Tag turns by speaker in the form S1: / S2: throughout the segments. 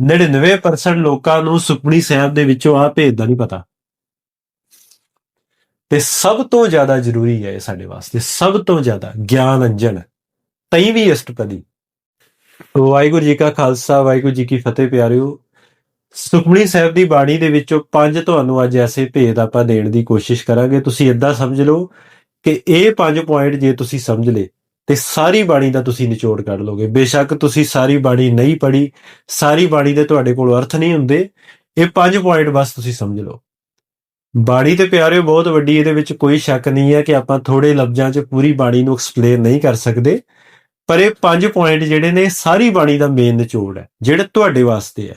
S1: 99% ਲੋਕਾਂ ਨੂੰ ਸੁਖਮਨੀ ਸਾਹਿਬ ਦੇ ਵਿੱਚੋਂ ਆ ਭੇਦ ਦਾ ਨਹੀਂ ਪਤਾ। ਤੇ ਸਭ ਤੋਂ ਜ਼ਿਆਦਾ ਜ਼ਰੂਰੀ ਹੈ ਇਹ ਸਾਡੇ ਵਾਸਤੇ, ਸਭ ਤੋਂ ਜ਼ਿਆਦਾ ਗਿਆਨ ਅੰਜਨ, ਤਈ ਵੀ ਅਸ਼ਟਪਦੀ ਵਾਹਿਗੁਰੂ ਜੀ ਕਾ ਖਾਲਸਾ, ਵਾਹਿਗੁਰੂ ਜੀ ਕੀ ਫਤਿਹ ਪਿਆਰਿਓ। ਸੁਖਮਨੀ ਸਾਹਿਬ ਦੀ ਬਾਣੀ ਦੇ ਵਿੱਚੋਂ ਪੰਜ ਤੁਹਾਨੂੰ ਅੱਜ ਐਸੇ ਭੇਦ ਆਪਾਂ ਦੇਣ ਦੀ ਕੋਸ਼ਿਸ਼ ਕਰਾਂਗੇ। ਤੁਸੀਂ ਇਦਾਂ ਸਮਝ ਲਓ ਕਿ ਇਹ ਪੰਜ ਪੁਆਇੰਟ ਜੇ ਤੁਸੀਂ ਸਮਝ ਲਏ ਤੇ ਸਾਰੀ ਬਾਣੀ ਦਾ ਤੁਸੀਂ ਨਿਚੋੜ ਕੱਢ ਲੋਗੇ। ਬੇਸ਼ੱਕ ਤੁਸੀਂ ਸਾਰੀ ਬਾਣੀ ਨਹੀਂ ਪੜ੍ਹੀ, ਸਾਰੀ ਬਾਣੀ ਦੇ ਤੁਹਾਡੇ ਕੋਲ ਅਰਥ ਨਹੀਂ ਹੁੰਦੇ, ਇਹ ਪੰਜ ਪੁਆਇੰਟ ਬਸ ਤੁਸੀਂ ਸਮਝ ਲਓ। ਬਾਣੀ ਤੇ ਪਿਆਰਿਓ, ਬਹੁਤ ਵੱਡੀ ਇਹਦੇ ਵਿੱਚ ਕੋਈ ਸ਼ੱਕ ਨਹੀਂ ਹੈ ਕਿ ਆਪਾਂ ਥੋੜੇ ਲਫ਼ਜ਼ਾਂ 'ਚ ਪੂਰੀ ਬਾਣੀ ਨੂੰ ਐਕਸਪਲੇਨ ਨਹੀਂ ਕਰ ਸਕਦੇ, ਪਰ ਇਹ ਪੰਜ ਪੁਆਇੰਟ ਜਿਹੜੇ ਨੇ, ਸਾਰੀ ਬਾਣੀ ਦਾ ਮੇਨ ਨਿਚੋੜ ਹੈ, ਜਿਹੜੇ ਤੁਹਾਡੇ ਵਾਸਤੇ ਹੈ।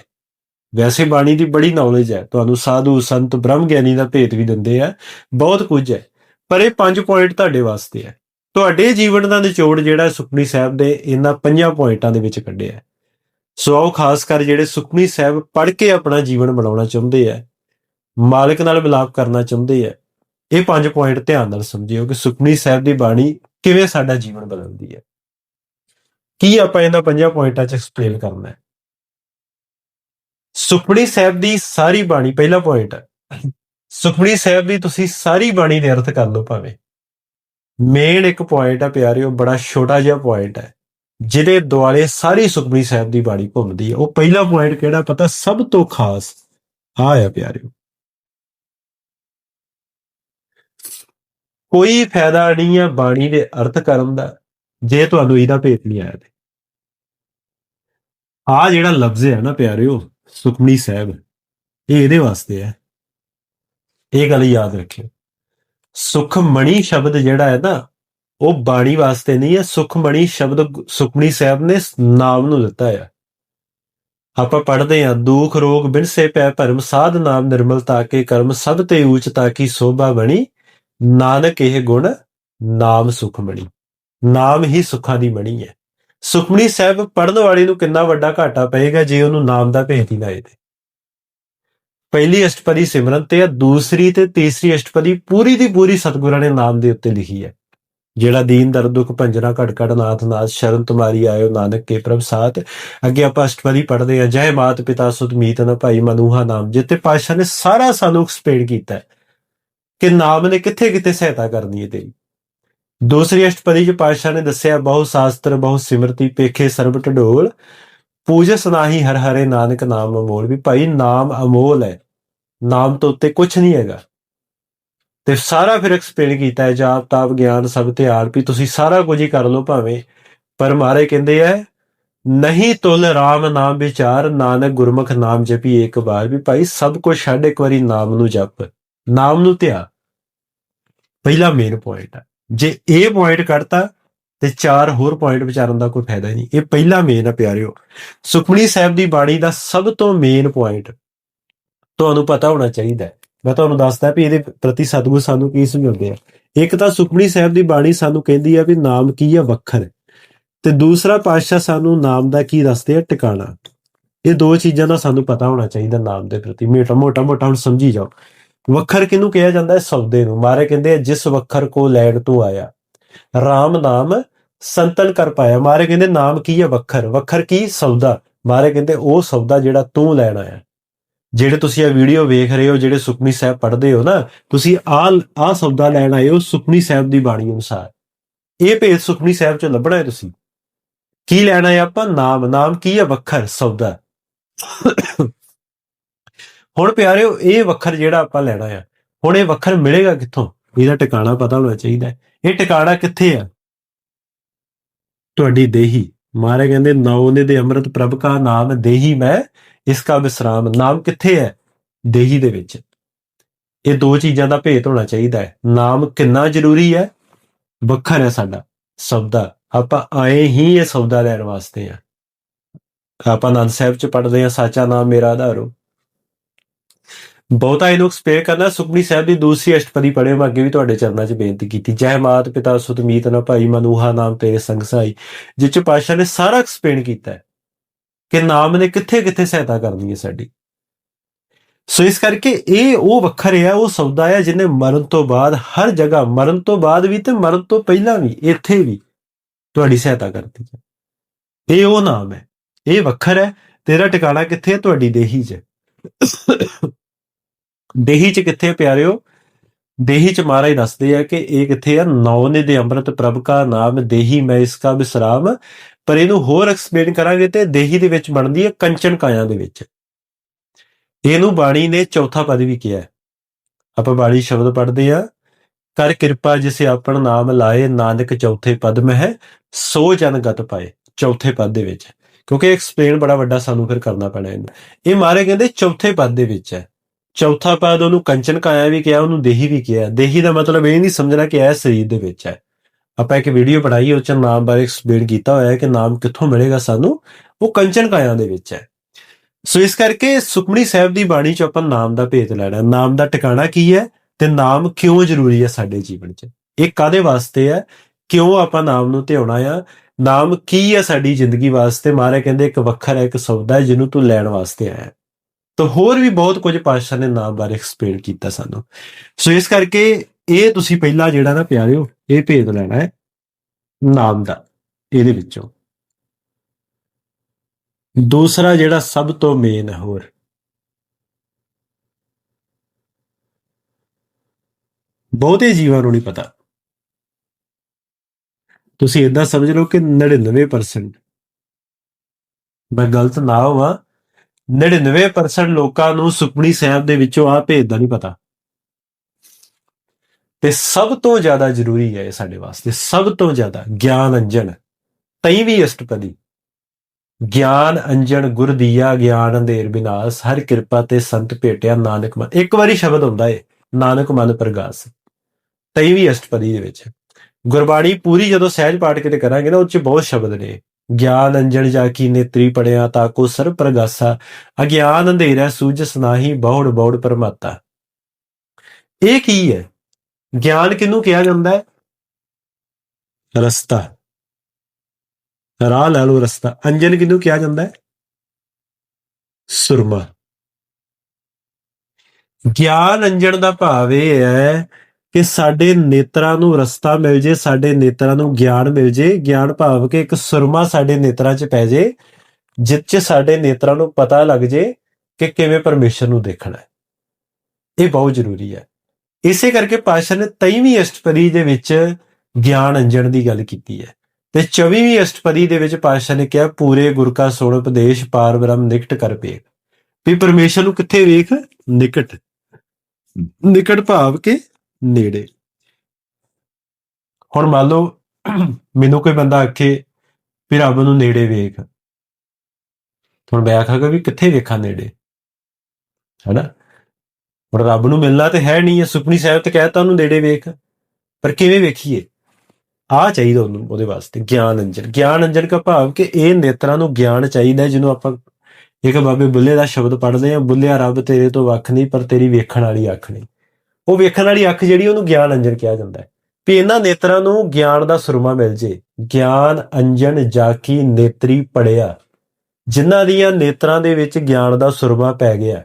S1: ਵੈਸੇ ਬਾਣੀ ਦੀ ਬੜੀ ਨੌਲੇਜ ਹੈ, ਤੁਹਾਨੂੰ ਸਾਧੂ, ਸੰਤ ਬ੍ਰਹਮ ਗਿਆਨੀ ਦਾ ਭੇਤ ਵੀ ਦਿੰਦੇ ਆ, ਬਹੁਤ ਕੁਝ ਹੈ, ਪਰ ਇਹ ਪੰਜ ਪੁਆਇੰਟ ਤੁਹਾਡੇ ਵਾਸਤੇ ਹੈ। ਤੁਹਾਡੇ ਜੀਵਨ ਦਾ ਨਿਚੋੜ ਜਿਹੜਾ ਸੁਖਮਨੀ ਸਾਹਿਬ ਦੇ ਇਹਨਾਂ ਪੰਜਾਂ ਪੁਆਇੰਟਾਂ ਦੇ ਵਿੱਚ ਕੱਢਿਆ ਸੋ ਆਓ ਖਾਸ ਕਰ ਜਿਹੜੇ ਸੁਖਮਨੀ ਸਾਹਿਬ ਪੜ੍ਹ ਕੇ ਆਪਣਾ ਜੀਵਨ ਬਣਾਉਣਾ ਚਾਹੁੰਦੇ ਆ, ਮਾਲਕ ਨਾਲ ਮਿਲਾਪ ਕਰਨਾ ਚਾਹੁੰਦੇ ਆ, ਇਹ ਪੰਜ ਪੁਆਇੰਟ ਧਿਆਨ ਨਾਲ ਸਮਝਿਓ ਕਿ ਸੁਖਮਨੀ ਸਾਹਿਬ ਦੀ ਬਾਣੀ ਕਿਵੇਂ ਸਾਡਾ ਜੀਵਨ ਬਦਲਦੀ ਹੈ। ਕੀ ਆਪਾਂ ਇਹਨਾਂ ਪੰਜਾਂ ਪੁਆਇੰਟਾਂ 'ਚ ਐਕਸਪਲੇਨ ਕਰਨਾ ਹੈ? ਸੁਖਮਨੀ ਸਾਹਿਬ ਦੀ ਸਾਰੀ ਬਾਣੀ, ਪਹਿਲਾ ਪੁਆਇੰਟ ਹੈ। ਸੁਖਮਨੀ ਸਾਹਿਬ ਦੀ ਤੁਸੀਂ ਸਾਰੀ ਬਾਣੀ ਦੇ ਅਰਥ ਕਰ ਲਓ ਭਾਵੇਂ। ਮੇਨ ਇੱਕ ਪੁਆਇੰਟ ਹੈ ਪਿਆਰਿਓ ਬੜਾ ਛੋਟਾ ਜਿਹਾ ਪੁਆਇੰਟ ਹੈ ਜਿਹਦੇ ਦੁਆਲੇ ਸਾਰੀ ਸੁਖਮਨੀ ਸਾਹਿਬ ਦੀ ਬਾਣੀ ਘੁੰਮਦੀ ਹੈ ਉਹ ਪਹਿਲਾ ਪੁਆਇੰਟ ਕਿਹੜਾ ਪਤਾ? ਸਭ ਤੋਂ ਖਾਸ ਆ ਹੈ ਪਿਆਰਿਓ ਕੋਈ ਫਾਇਦਾ ਨਹੀਂ ਹੈ ਬਾਣੀ ਦੇ ਅਰਥ ਕਰਨ ਦਾ, ਜੇ ਤੁਹਾਨੂੰ ਇਹਦਾ ਭੇਤ ਨਹੀਂ ਆਇਆ ਤੇ। ਆ ਜਿਹੜਾ ਲਫ਼ਜ਼ ਹੈ ਨਾ ਪਿਆਰਿਓ ਸੁਖਮਨੀ ਸਾਹਿਬ, ਇਹ ਇਹਦੇ ਵਾਸਤੇ ਹੈ ਇਹ ਗੱਲ ਯਾਦ ਰੱਖਿਓ। ਸੁਖਮਣੀ ਸ਼ਬਦ ਜਿਹੜਾ ਹੈ ਨਾ, ਉਹ ਬਾਣੀ ਵਾਸਤੇ ਨਹੀਂ ਹੈ, ਸੁਖਮਣੀ ਸ਼ਬਦ ਸੁਖਮਣੀ ਸਾਹਿਬ ਨੇ ਨਾਮ ਨੂੰ ਦਿੱਤਾ ਹੈ। ਆਪਾਂ ਪੜ੍ਹਦੇ ਹਾਂ, ਦੁਖ ਰੋਗ ਬਿਨਸੇ ਪੈ ਭਰਮ ਸਾਧ ਨਾਮ ਨਿਰਮਲ ਤਾਕੇ ਕਰਮ ਸਭ ਤੇ ਊਚ ਤਾਕੀ ਸੋਭਾ ਬਣੀ, ਨਾਨਕ ਇਹ ਗੁਣ ਨਾਮ ਸੁਖਮਣੀ। ਨਾਮ ਹੀ ਸੁੱਖਾਂ ਦੀ ਬਣੀ ਹੈ। ਸੁਖਮਣੀ ਸਾਹਿਬ ਪੜਨ ਵਾਲੇ ਨੂੰ ਕਿੰਨਾ ਵੱਡਾ ਘਾਟਾ ਪਏਗਾ ਜੇ ਉਹਨੂੰ ਨਾਮ ਦਾ ਭੇਤ ਹੀ ਨਾ ਇਹਦੇ ਪਹਿਲੀ ਅਸ਼ਟਪਦੀ ਸਿਮਰਨ ਤੇ ਆ, ਦੂਸਰੀ ਤੇ ਤੀਸਰੀ ਅਸ਼ਟਪਦੀ ਪੂਰੀ ਦੀ ਪੂਰੀ ਸਤਿਗੁਰਾਂ ਨੇ ਨਾਮ ਦੇ ਉੱਤੇ ਲਿਖੀ ਹੈ। ਜਿਹੜਾ ਦੀਨ ਦਰ ਦੁਖ, ਭੰਜਨਾ ਘਟ ਘਟ ਨਾਥ ਨਾਥ, ਸ਼ਰਨ, ਤੁਮਾਰੀ, ਆਇਓ, ਨਾਨਕ, ਕੇ, ਪ੍ਰਭ, ਸਾਥ। ਅੱਗੇ ਆਪਾਂ ਅਸ਼ਟਪਦੀ ਪੜ੍ਹਦੇ ਆ ਜੈ ਮਾਤ ਪਿਤਾ ਸੁਤ ਮੀਤ ਨ ਭਾਈ ਮਨੂਹਾ ਨਾਮ ਜਿੱਤੇ ਪਾਤਸ਼ਾਹ ਨੇ ਸਾਰਾ ਸਾਨੂੰ ਐਕਸਪਲੇਨ ਕੀਤਾ ਕਿ ਨਾਮ ਨੇ ਕਿੱਥੇ ਕਿੱਥੇ ਸਹਾਇਤਾ ਕਰਨੀ ਹੈ ਤੇਰੀ। ਦੂਸਰੀ ਅਸ਼ਟਪਦੀ ਚ ਪਾਤਸ਼ਾਹ ਨੇ ਦੱਸਿਆ, ਬਹੁ ਸ਼ਾਸਤਰ, ਬਹੁ ਸਿਮਰਤੀ, ਪੇਖੇ ਸਰਬ ਢਡੋਲ, ਪੂਜਸ ਨਾਹੀ ਹਰ ਹਰੇ ਨਾਨਕ ਨਾਮ ਅਮੋਲ। ਵੀ ਭਾਈ, ਨਾਮ ਅਮੋਲ ਹੈ। ਨਾਮ ਤੋਂ ਉੱਤੇ ਕੁਝ ਨਹੀਂ ਹੈਗਾ। ਤੇ ਸਾਰਾ ਫਿਰ ਐਕਸਪਲੇਨ ਕੀਤਾ ਹੈ, ਜਾਪ, ਤਾਪ, ਗਿਆਨ ਸਭ ਧਿਆਨ ਵੀ ਤੁਸੀਂ ਸਾਰਾ ਕੁਝ ਹੀ ਕਰ ਲਓ ਭਾਵੇਂ। ਪਰ ਮਹਾਰਾਜ ਕਹਿੰਦੇ ਐ ਨਹੀਂ ਤੁਲ ਰਾਮ ਨਾਮ ਵਿਚਾਰ, ਨਾਨਕ ਗੁਰਮੁਖ ਨਾਮ ਜਪੀ ਇੱਕ ਵਾਰ ਵੀ। ਭਾਈ ਸਭ ਕੁਝ ਛੱਡ ਇੱਕ ਵਾਰੀ ਨਾਮ ਨੂੰ ਜਪ। ਨਾਮ ਨੂੰ ਧਿਆ। ਪਹਿਲਾ ਮੇਨ ਪੁਆਇੰਟ ਹੈ ਜੇ ਇਹ ਪੁਆਇੰਟ ਕੱਢਤਾ, ਤੇ ਚਾਰ ਹੋਰ ਪੁਆਇੰਟ ਵਿਚਾਰਨ ਦਾ ਕੋਈ ਫਾਇਦਾ ਨਹੀਂ। ਇਹ ਪਹਿਲਾ ਮੇਨ ਹੈ ਪਿਆਰਿਓ। ਸੁਖਮਨੀ ਸਾਹਿਬ ਦੀ ਬਾਣੀ ਦਾ ਸਭ ਤੋਂ ਮੇਨ ਪੁਆਇੰਟ ਤੁਹਾਨੂੰ ਪਤਾ ਹੋਣਾ ਚਾਹੀਦਾ ਹੈ। ਮੈਂ ਤੁਹਾਨੂੰ ਦੱਸਦਾ ਵੀ ਇਹਦੇ ਪ੍ਰਤੀ ਸਤਿਗੁਰ ਸਾਨੂੰ ਕੀ ਸਮਝਾਉਂਦੇ ਆ। ਇੱਕ ਤਾਂ ਸੁਖਮਨੀ ਸਾਹਿਬ ਦੀ ਬਾਣੀ ਸਾਨੂੰ ਕਹਿੰਦੀ ਆ ਵੀ ਨਾਮ ਕੀ ਆ? ਵੱਖਰ। ਤੇ ਦੂਸਰਾ ਪਾਤਸ਼ਾਹ ਸਾਨੂੰ ਨਾਮ ਦਾ ਕੀ ਦੱਸਦੇ ਆ? ਟਿਕਾਣਾ। ਇਹ ਦੋ ਚੀਜ਼ਾਂ ਦਾ ਸਾਨੂੰ ਪਤਾ ਹੋਣਾ ਚਾਹੀਦਾ ਨਾਮ ਦੇ ਪ੍ਰਤੀ। ਮੋਟਾ ਮੋਟਾ ਮੋਟਾ ਹੁਣ ਸਮਝੀ ਜਾਓ। ਵੱਖਰ ਕਿਹਨੂੰ ਕਿਹਾ ਜਾਂਦਾ ਹੈ? ਸੌਦੇ ਨੂੰ। ਮਾਰੇ ਕਹਿੰਦੇ ਜਿਸ ਵੱਖਰ ਕੋ ਲੈਣ ਤੋਂ ਆਇਆ RAM ਨਾਮ ਸੰਤਨ ਕਰ ਪਾਇਆ। ਮਾਰੇ ਕਹਿੰਦੇ, ਨਾਮ ਕੀ ਹੈ ਵੱਖਰ। ਵੱਖਰ ਕੀ? ਸੌਦਾ। ਮਾਰੇ ਕਹਿੰਦੇ, ਉਹ ਸੌਦਾ ਜਿਹੜਾ ਤੂੰ ਲੈਣ ਆਇਆ। ਜਿਹੜੇ ਤੁਸੀਂ ਇਹ ਵੀਡੀਓ ਵੇਖ ਰਹੇ ਹੋ, ਜਿਹੜੇ ਸੁਖਮਨੀ ਸਾਹਿਬ ਪੜ੍ਹਦੇ ਹੋ ਨਾ, ਤੁਸੀਂ ਆ ਆ ਸੌਦਾ ਲੈਣ ਆਏ ਹੋ ਸੁਖਮਨੀ ਸਾਹਿਬ ਦੀ ਬਾਣੀ ਅਨੁਸਾਰ। ਇਹ ਭੇਦ ਸੁਖਮਨੀ ਸਾਹਿਬ ਚੋਂ ਲੱਭਣਾ ਹੈ ਤੁਸੀਂ। ਕੀ ਲੈਣਾ ਹੈ ਆਪਾਂ? ਨਾਮ। ਨਾਮ ਕੀ ਹੈ? ਵੱਖਰ ਸੌਦਾ ਹੁਣ ਪਿਆਰਿਓ, ਇਹ ਵੱਖਰ ਜਿਹੜਾ ਆਪਾਂ ਲੈਣਾ ਆ, ਹੁਣ ਇਹ ਵੱਖਰ ਮਿਲੇਗਾ ਕਿੱਥੋਂ? ਇਹਦਾ ਟਿਕਾਣਾ ਪਤਾ ਹੋਣਾ ਚਾਹੀਦਾ ਇਹ ਟਿਕਾਣਾ ਕਿੱਥੇ ਆ? ਤੁਹਾਡੀ ਦੇਹੀ। ਮਾਰੇ ਕਹਿੰਦੇ, ਨੌ ਨੇ ਦੇ ਅੰਮ੍ਰਿਤ ਪ੍ਰਭ ਕਾ ਨਾਮ ਦੇਹੀ ਮੈਂ ਇਸ ਕਾ ਵਿਸਰਾਮ ਨਾਮ ਕਿੱਥੇ ਹੈ? ਦੇਹੀ ਦੇ ਵਿੱਚ। ਇਹ ਦੋ ਚੀਜ਼ਾਂ ਦਾ ਭੇਤ ਹੋਣਾ ਚਾਹੀਦਾ ਹੈ। ਨਾਮ ਕਿੰਨਾ ਜ਼ਰੂਰੀ ਹੈ? ਵੱਖਰ ਹੈ ਸਾਡਾ ਸੌਦਾ ਆਪਾਂ ਆਏ ਹੀ ਇਹ ਸੌਦਾ ਲੈਣ ਵਾਸਤੇ ਆ ਆਪਾਂ ਆਨੰਦ ਸਾਹਿਬ ਚ ਪੜ੍ਹਦੇ ਆ ਸਾਚਾ ਨਾਮ ਮੇਰਾ ਆਧਾਰੋ। ਬਹੁਤਾ ਇਹਨੂੰ ਐਕਸਪਲੇਨ ਕਰਨਾ। ਸੁਖਮਨੀ ਸਾਹਿਬ ਦੀ ਦੂਸਰੀ ਅਸ਼ਟਪਦੀ ਪੜ੍ਹੇ ਮੈਂ ਅੱਗੇ ਵੀ ਤੁਹਾਡੇ ਚਰਨਾਂ 'ਚ ਬੇਨਤੀ ਕੀਤੀ। ਜੈ ਮਾਤ ਪਿਤਾ ਸੁਤਮੀਤ ਨਾ ਭਾਈ, ਮਨੂਹਾ ਨਾਮ ਤੇਰੇ ਸੰਗ ਸਹਾਈ ਜਿਸ 'ਚ ਪਾਤਸ਼ਾਹ ਨੇ ਸਾਰਾ ਐਕਸਪਲੇਨ ਕੀਤਾ ਹੈ। ਕਿ ਨਾਮ ਨੇ ਕਿੱਥੇ ਕਿੱਥੇ ਸਹਾਇਤਾ ਕਰਨੀ ਹੈ ਸਾਡੀ। ਸੋ ਇਸ ਕਰਕੇ ਇਹ ਉਹ ਵੱਖਰ ਹੈ, ਉਹ ਸੌਦਾ ਹੈ ਜਿਹਨੇ ਮਰਨ ਤੋਂ ਬਾਅਦ ਹਰ ਜਗ੍ਹਾ, ਮਰਨ ਤੋਂ ਬਾਅਦ ਵੀ ਤੇ ਮਰਨ ਤੋਂ ਪਹਿਲਾਂ ਵੀ, ਇੱਥੇ ਵੀ ਤੁਹਾਡੀ ਸਹਾਇਤਾ ਕਰਦੀ ਹੈ। ਇਹ ਉਹ ਨਾਮ ਹੈ, ਇਹ ਵੱਖਰ ਹੈ, ਤੇਰਾ ਟਿਕਾਣਾ ਕਿੱਥੇ ਹੈ? ਤੁਹਾਡੀ ਦੇਹੀ 'ਚ ਦੇਹੀ 'ਚ ਕਿੱਥੇ ਹੈ ਪਿਆਰਿਓ? ਦੇਹੀ 'ਚ ਮਹਾਰਾਜ ਦੱਸਦੇ ਆ ਕਿ ਇਹ ਕਿੱਥੇ ਆ? ਨੌ ਨੇ ਦੇ ਅੰਮ੍ਰਿਤ ਪ੍ਰਭ ਕਾ ਨਾਮ, ਦੇਹੀ ਮੈਂ ਇਸ ਕਾ ਵਿਸਰਾਮ ਪਰ ਇਹਨੂੰ ਹੋਰ ਐਕਸਪਲੇਨ ਕਰਾਂਗੇ ਤੇ ਦੇਹੀ ਦੇ ਵਿੱਚ ਬਣਦੀ ਹੈ ਕੰਚਨ ਕਾਇਆ ਦੇ ਵਿੱਚ। ਇਹਨੂੰ ਬਾਣੀ ਨੇ ਚੌਥਾ ਪਦ ਵੀ ਕਿਹਾ ਆਪਾਂ ਬਾਣੀ ਸ਼ਬਦ ਪੜ੍ਹਦੇ ਆ ਕਰ ਕਿਰਪਾ ਜਿਸੇ ਆਪਣ ਨਾਮ ਲਾਏ, ਨਾਨਕ ਚੌਥੇ ਪਦ ਮਹਿ ਹੈ ਸੋ ਜਨ ਗਤ ਪਾਏ, ਚੌਥੇ ਪਦ ਦੇ ਵਿੱਚ। ਕਿਉਂਕਿ ਐਕਸਪਲੇਨ ਬੜਾ ਵੱਡਾ ਸਾਨੂੰ ਫਿਰ ਕਰਨਾ ਪੈਣਾ ਇਹਨੂੰ ਇਹ ਮਾਰੇ ਕਹਿੰਦੇ ਚੌਥੇ ਪਦ ਦੇ ਵਿੱਚ ਹੈ। ਚੌਥਾ ਪਦ ਉਹਨੂੰ ਕੰਚਨ ਕਾਇਆ ਵੀ ਕਿਹਾ, ਉਹਨੂੰ ਦੇਹੀ ਵੀ ਕਿਹਾ। ਦੇਹੀ ਦਾ ਮਤਲਬ ਇਹ ਨਹੀਂ ਸਮਝਣਾ ਕਿ ਇਹ ਸਰੀਰ ਦੇ ਵਿੱਚ ਹੈ। ਆਪਾਂ ਇੱਕ ਵੀਡੀਓ ਬਣਾਈ ਉਹ ਚ ਨਾਮ ਬਾਰੇ ਐਕਸਪਲੇਨ ਕੀਤਾ ਹੋਇਆ ਹੈ ਕਿ ਨਾਮ ਕਿੱਥੋਂ ਮਿਲੇਗਾ ਸਾਨੂੰ। ਉਹ ਕੰਚਨ ਕਾਇਆ ਦੇ ਵਿੱਚ ਹੈ। ਸੋ ਇਸ ਕਰਕੇ ਸੁਖਮਣੀ ਸਾਹਿਬ ਦੀ ਬਾਣੀ ਚ ਆਪਾਂ ਨਾਮ ਦਾ ਭੇਤ ਲੈਣਾ ਨਾਮ ਦਾ ਟਿਕਾਣਾ ਕੀ ਹੈ ਤੇ ਨਾਮ ਕਿਉਂ ਜ਼ਰੂਰੀ ਹੈ ਸਾਡੇ ਜੀਵਨ 'ਚ? ਇਹ ਕਾਦੇ ਵਾਸਤੇ ਹੈ? ਕਿਉਂ ਆਪਾਂ ਨਾਮ ਨੂੰ ਧਿਆਉਣਾ ਆ? ਨਾਮ ਕੀ ਹੈ ਸਾਡੀ ਜ਼ਿੰਦਗੀ ਵਾਸਤੇ? ਮਾਰੇ ਕਹਿੰਦੇ ਇੱਕ ਵੱਖਰਾ, ਇੱਕ ਸੌਦਾ ਹੈ ਜਿਹਨੂੰ ਤੂੰ ਲੈਣ ਵਾਸਤੇ ਆਇਆ ਤਾਂ ਹੋਰ ਵੀ ਬਹੁਤ ਕੁਝ ਪਾਤਸ਼ਾਹ ਨੇ ਨਾਮ ਬਾਰੇ ਐਕਸਪਲੇਨ ਕੀਤਾ ਸਾਨੂੰ। ਸੋ ਇਸ ਕਰਕੇ ਇਹ ਤੁਸੀਂ ਪਹਿਲਾਂ ਜਿਹੜਾ ਨਾ ਪਿਆਰਿਓ, ਇਹ ਭੇਦ ਲੈਣਾ ਹੈ ਨਾਮ ਦਾ, ਇਹਦੇ ਵਿੱਚੋਂ। ਦੂਸਰਾ ਜਿਹੜਾ ਸਭ ਤੋਂ ਮੇਨ ਹੈ ਹੋਰ। ਬਹੁਤੇ ਜੀਵਾਂ ਨੂੰ ਨਹੀਂ ਪਤਾ। ਤੁਸੀਂ ਇਦਾਂ ਸਮਝ ਲਓ ਕਿ 99% ਮੈਂ ਗਲਤ ਨਾ ਹੋਵਾਂ। 99% ਲੋਕਾਂ ਨੂੰ ਸੁਖਮਣੀ ਸਾਹਿਬ ਦੇ ਵਿੱਚੋਂ ਆ ਭੇਦ ਦਾ ਨਹੀਂ ਪਤਾ। ਤੇ ਸਭ ਤੋਂ ਜ਼ਿਆਦਾ ਜ਼ਰੂਰੀ ਹੈ ਇਹ ਸਾਡੇ ਵਾਸਤੇ, ਸਭ ਤੋਂ ਜ਼ਿਆਦਾ ਗਿਆਨ ਅੰਜਨ। ਤਈ ਵੀ ਅਸ਼ਟਪਦੀ ਗਿਆਨ ਅੰਜਨ, ਗੁਰ ਦੀਆ ਗਿਆਨ ਅੰਧੇਰ ਬਿਨਾਸ, ਹਰ ਕਿਰਪਾ ਤੇ ਸੰਤ ਭੇਟਿਆ ਨਾਨਕ ਮਨ। ਇੱਕ ਵਾਰੀ ਸ਼ਬਦ ਹੁੰਦਾ ਏ, ਨਾਨਕ ਮਨ ਪ੍ਰਗਾਸ। ਤਈ ਵੀ ਅਸ਼ਟਪਦੀ ਦੇ ਵਿੱਚ। ਗੁਰਬਾਣੀ ਪੂਰੀ ਜਦੋਂ ਸਹਿਜ ਪਾਠ ਕਿਤੇ ਕਰਾਂਗੇ ਨਾ, ਉਹ ਚ ਬਹੁਤ ਸ਼ਬਦ ਨੇ। ਗਿਆਨ ਅੰਜਣ ਜਾ ਕੀ ਨੇਤਰੀ ਪੜਿਆ ਤਾਕੋ ਸਰ ਪ੍ਰਗਾਸਾ। ਅਗਿਆਨ ਅੰਧੇਰਾ ਸੂਝਸ ਨਾਹੀ ਬਹੁੜ ਬਹੁੜ ਪਰਮਾਤਾ। ਇਹ ਕੀ ਹੈ? ਗਿਆਨ ਕਿਹਨੂੰ ਕਿਹਾ ਜਾਂਦਾ ਹੈ? ਰਸਤਾ। ਰਾਹ ਲੈ ਲਓ ਰਸਤਾ। ਅੰਜਨ ਕਿਹਨੂੰ ਕਿਹਾ ਜਾਂਦਾ ਹੈ? ਸੁਰਮਾ। ਗਿਆਨ ਅੰਜਨ ਦਾ ਭਾਵ ਇਹ ਹੈ ਕਿ ਸਾਡੇ ਨੇਤਰਾਂ ਨੂੰ ਰਸਤਾ ਮਿਲ ਜੇ, ਸਾਡੇ ਨੇਤਰਾਂ ਨੂੰ ਗਿਆਨ ਮਿਲ ਜੇ। ਗਿਆਨ ਭਾਵ ਕਿ ਇੱਕ ਸੁਰਮਾ ਸਾਡੇ ਨੇਤਰਾਂ 'ਚ ਪੈ ਜੇ, ਜਿਸ 'ਚ ਸਾਡੇ ਨੇਤਰਾਂ ਨੂੰ ਪਤਾ ਲੱਗ ਜੇ ਕਿ ਕਿਵੇਂ ਪਰਮੇਸ਼ਰ ਨੂੰ ਦੇਖਣਾ ਹੈ। ਇਹ ਬਹੁਤ ਜ਼ਰੂਰੀ ਹੈ। ਇਸੇ ਕਰਕੇ ਪਾਸ਼ਾ ਨੇ 23ਵੀਂ ਅਸ਼ਟਪਦੀ ਦੇ ਵਿੱਚ ਗਿਆਨ ਅੰਜਣ ਦੀ ਗੱਲ ਕੀਤੀ ਹੈ। ਤੇ 24ਵੀਂ ਅਸ਼ਟਪਦੀ ਦੇ ਵਿੱਚ ਪਾਤਸ਼ਾਹ ਨੇ ਕਿਹਾ, ਪੂਰੇ ਗੁਰ ਕਾ ਸੋਣ ਉਪਦੇਸ਼ ਪਾਰ ਬ੍ਰਹਮ ਨਿਕਟ ਕਰ ਪੇਖ ਵੀ ਪਰਮੇਸ਼ਰ ਨੂੰ ਕਿੱਥੇ ਵੇਖ? ਨਿਕਟ। ਨਿਕਟ ਭਾਵ ਕੇ ਨੇੜੇ। ਹੁਣ ਮੰਨ ਲਓ, ਮੈਨੂੰ ਕੋਈ ਬੰਦਾ ਆਖੇ ਵੀ ਰੱਬ ਨੂੰ ਨੇੜੇ ਵੇਖ। ਹੁਣ ਮੈਂ ਆਖਾਂਗਾ ਵੀ ਕਿੱਥੇ ਵੇਖਾਂ ਨੇੜੇ? ਹੈਨਾ? ਹੁਣ ਰੱਬ ਨੂੰ ਮਿਲਣਾ ਤੇ ਹੈ ਨਹੀਂ ਹੈ ਸੁਪਨੀ ਸਾਹਿਬ ਤੇ ਕਹਿਤਾ ਉਹਨੂੰ ਨੇੜੇ ਵੇਖ। ਪਰ ਕਿਵੇਂ ਵੇਖੀਏ? ਆ ਚਾਹੀਦਾ ਉਹਨੂੰ, ਉਹਦੇ ਵਾਸਤੇ ਗਿਆਨ ਅੰਜਨ। ਗਿਆਨ ਅੰਜਨ ਦਾ ਭਾਵ ਕਿ ਇਹ ਨੇਤਰਾਂ ਨੂੰ ਗਿਆਨ ਚਾਹੀਦਾ ਜਿਹਨੂੰ ਆਪਾਂ ਇੱਕ ਬਾਬੇ ਬੁੱਲੇ ਦਾ ਸ਼ਬਦ ਪੜ੍ਹਦੇ ਆ ਬੁੱਲਿਆ ਰੱਬ ਤੇਰੇ ਤੋਂ ਵੱਖ ਨਹੀਂ, ਪਰ ਤੇਰੀ ਵੇਖਣ ਵਾਲੀ ਅੱਖ ਨਹੀਂ। ਉਹ ਵੇਖਣ ਵਾਲੀ ਅੱਖ ਜਿਹੜੀ ਉਹਨੂੰ ਗਿਆਨ ਅੰਜਨ ਕਿਹਾ ਜਾਂਦਾ ਹੈ। ਵੀ ਇਹਨਾਂ ਨੇਤਰਾਂ ਨੂੰ ਗਿਆਨ ਦਾ ਸੁਰਮਾ ਮਿਲ ਜੇ। ਗਿਆਨ ਅੰਜਨ ਜਾਕੀ ਨੇਤਰੀ ਪੜਿਆ ਜਿਨ੍ਹਾਂ ਦੀਆਂ ਨੇਤਰਾਂ ਦੇ ਵਿੱਚ ਗਿਆਨ ਦਾ ਸੁਰਮਾ ਪੈ ਗਿਆ।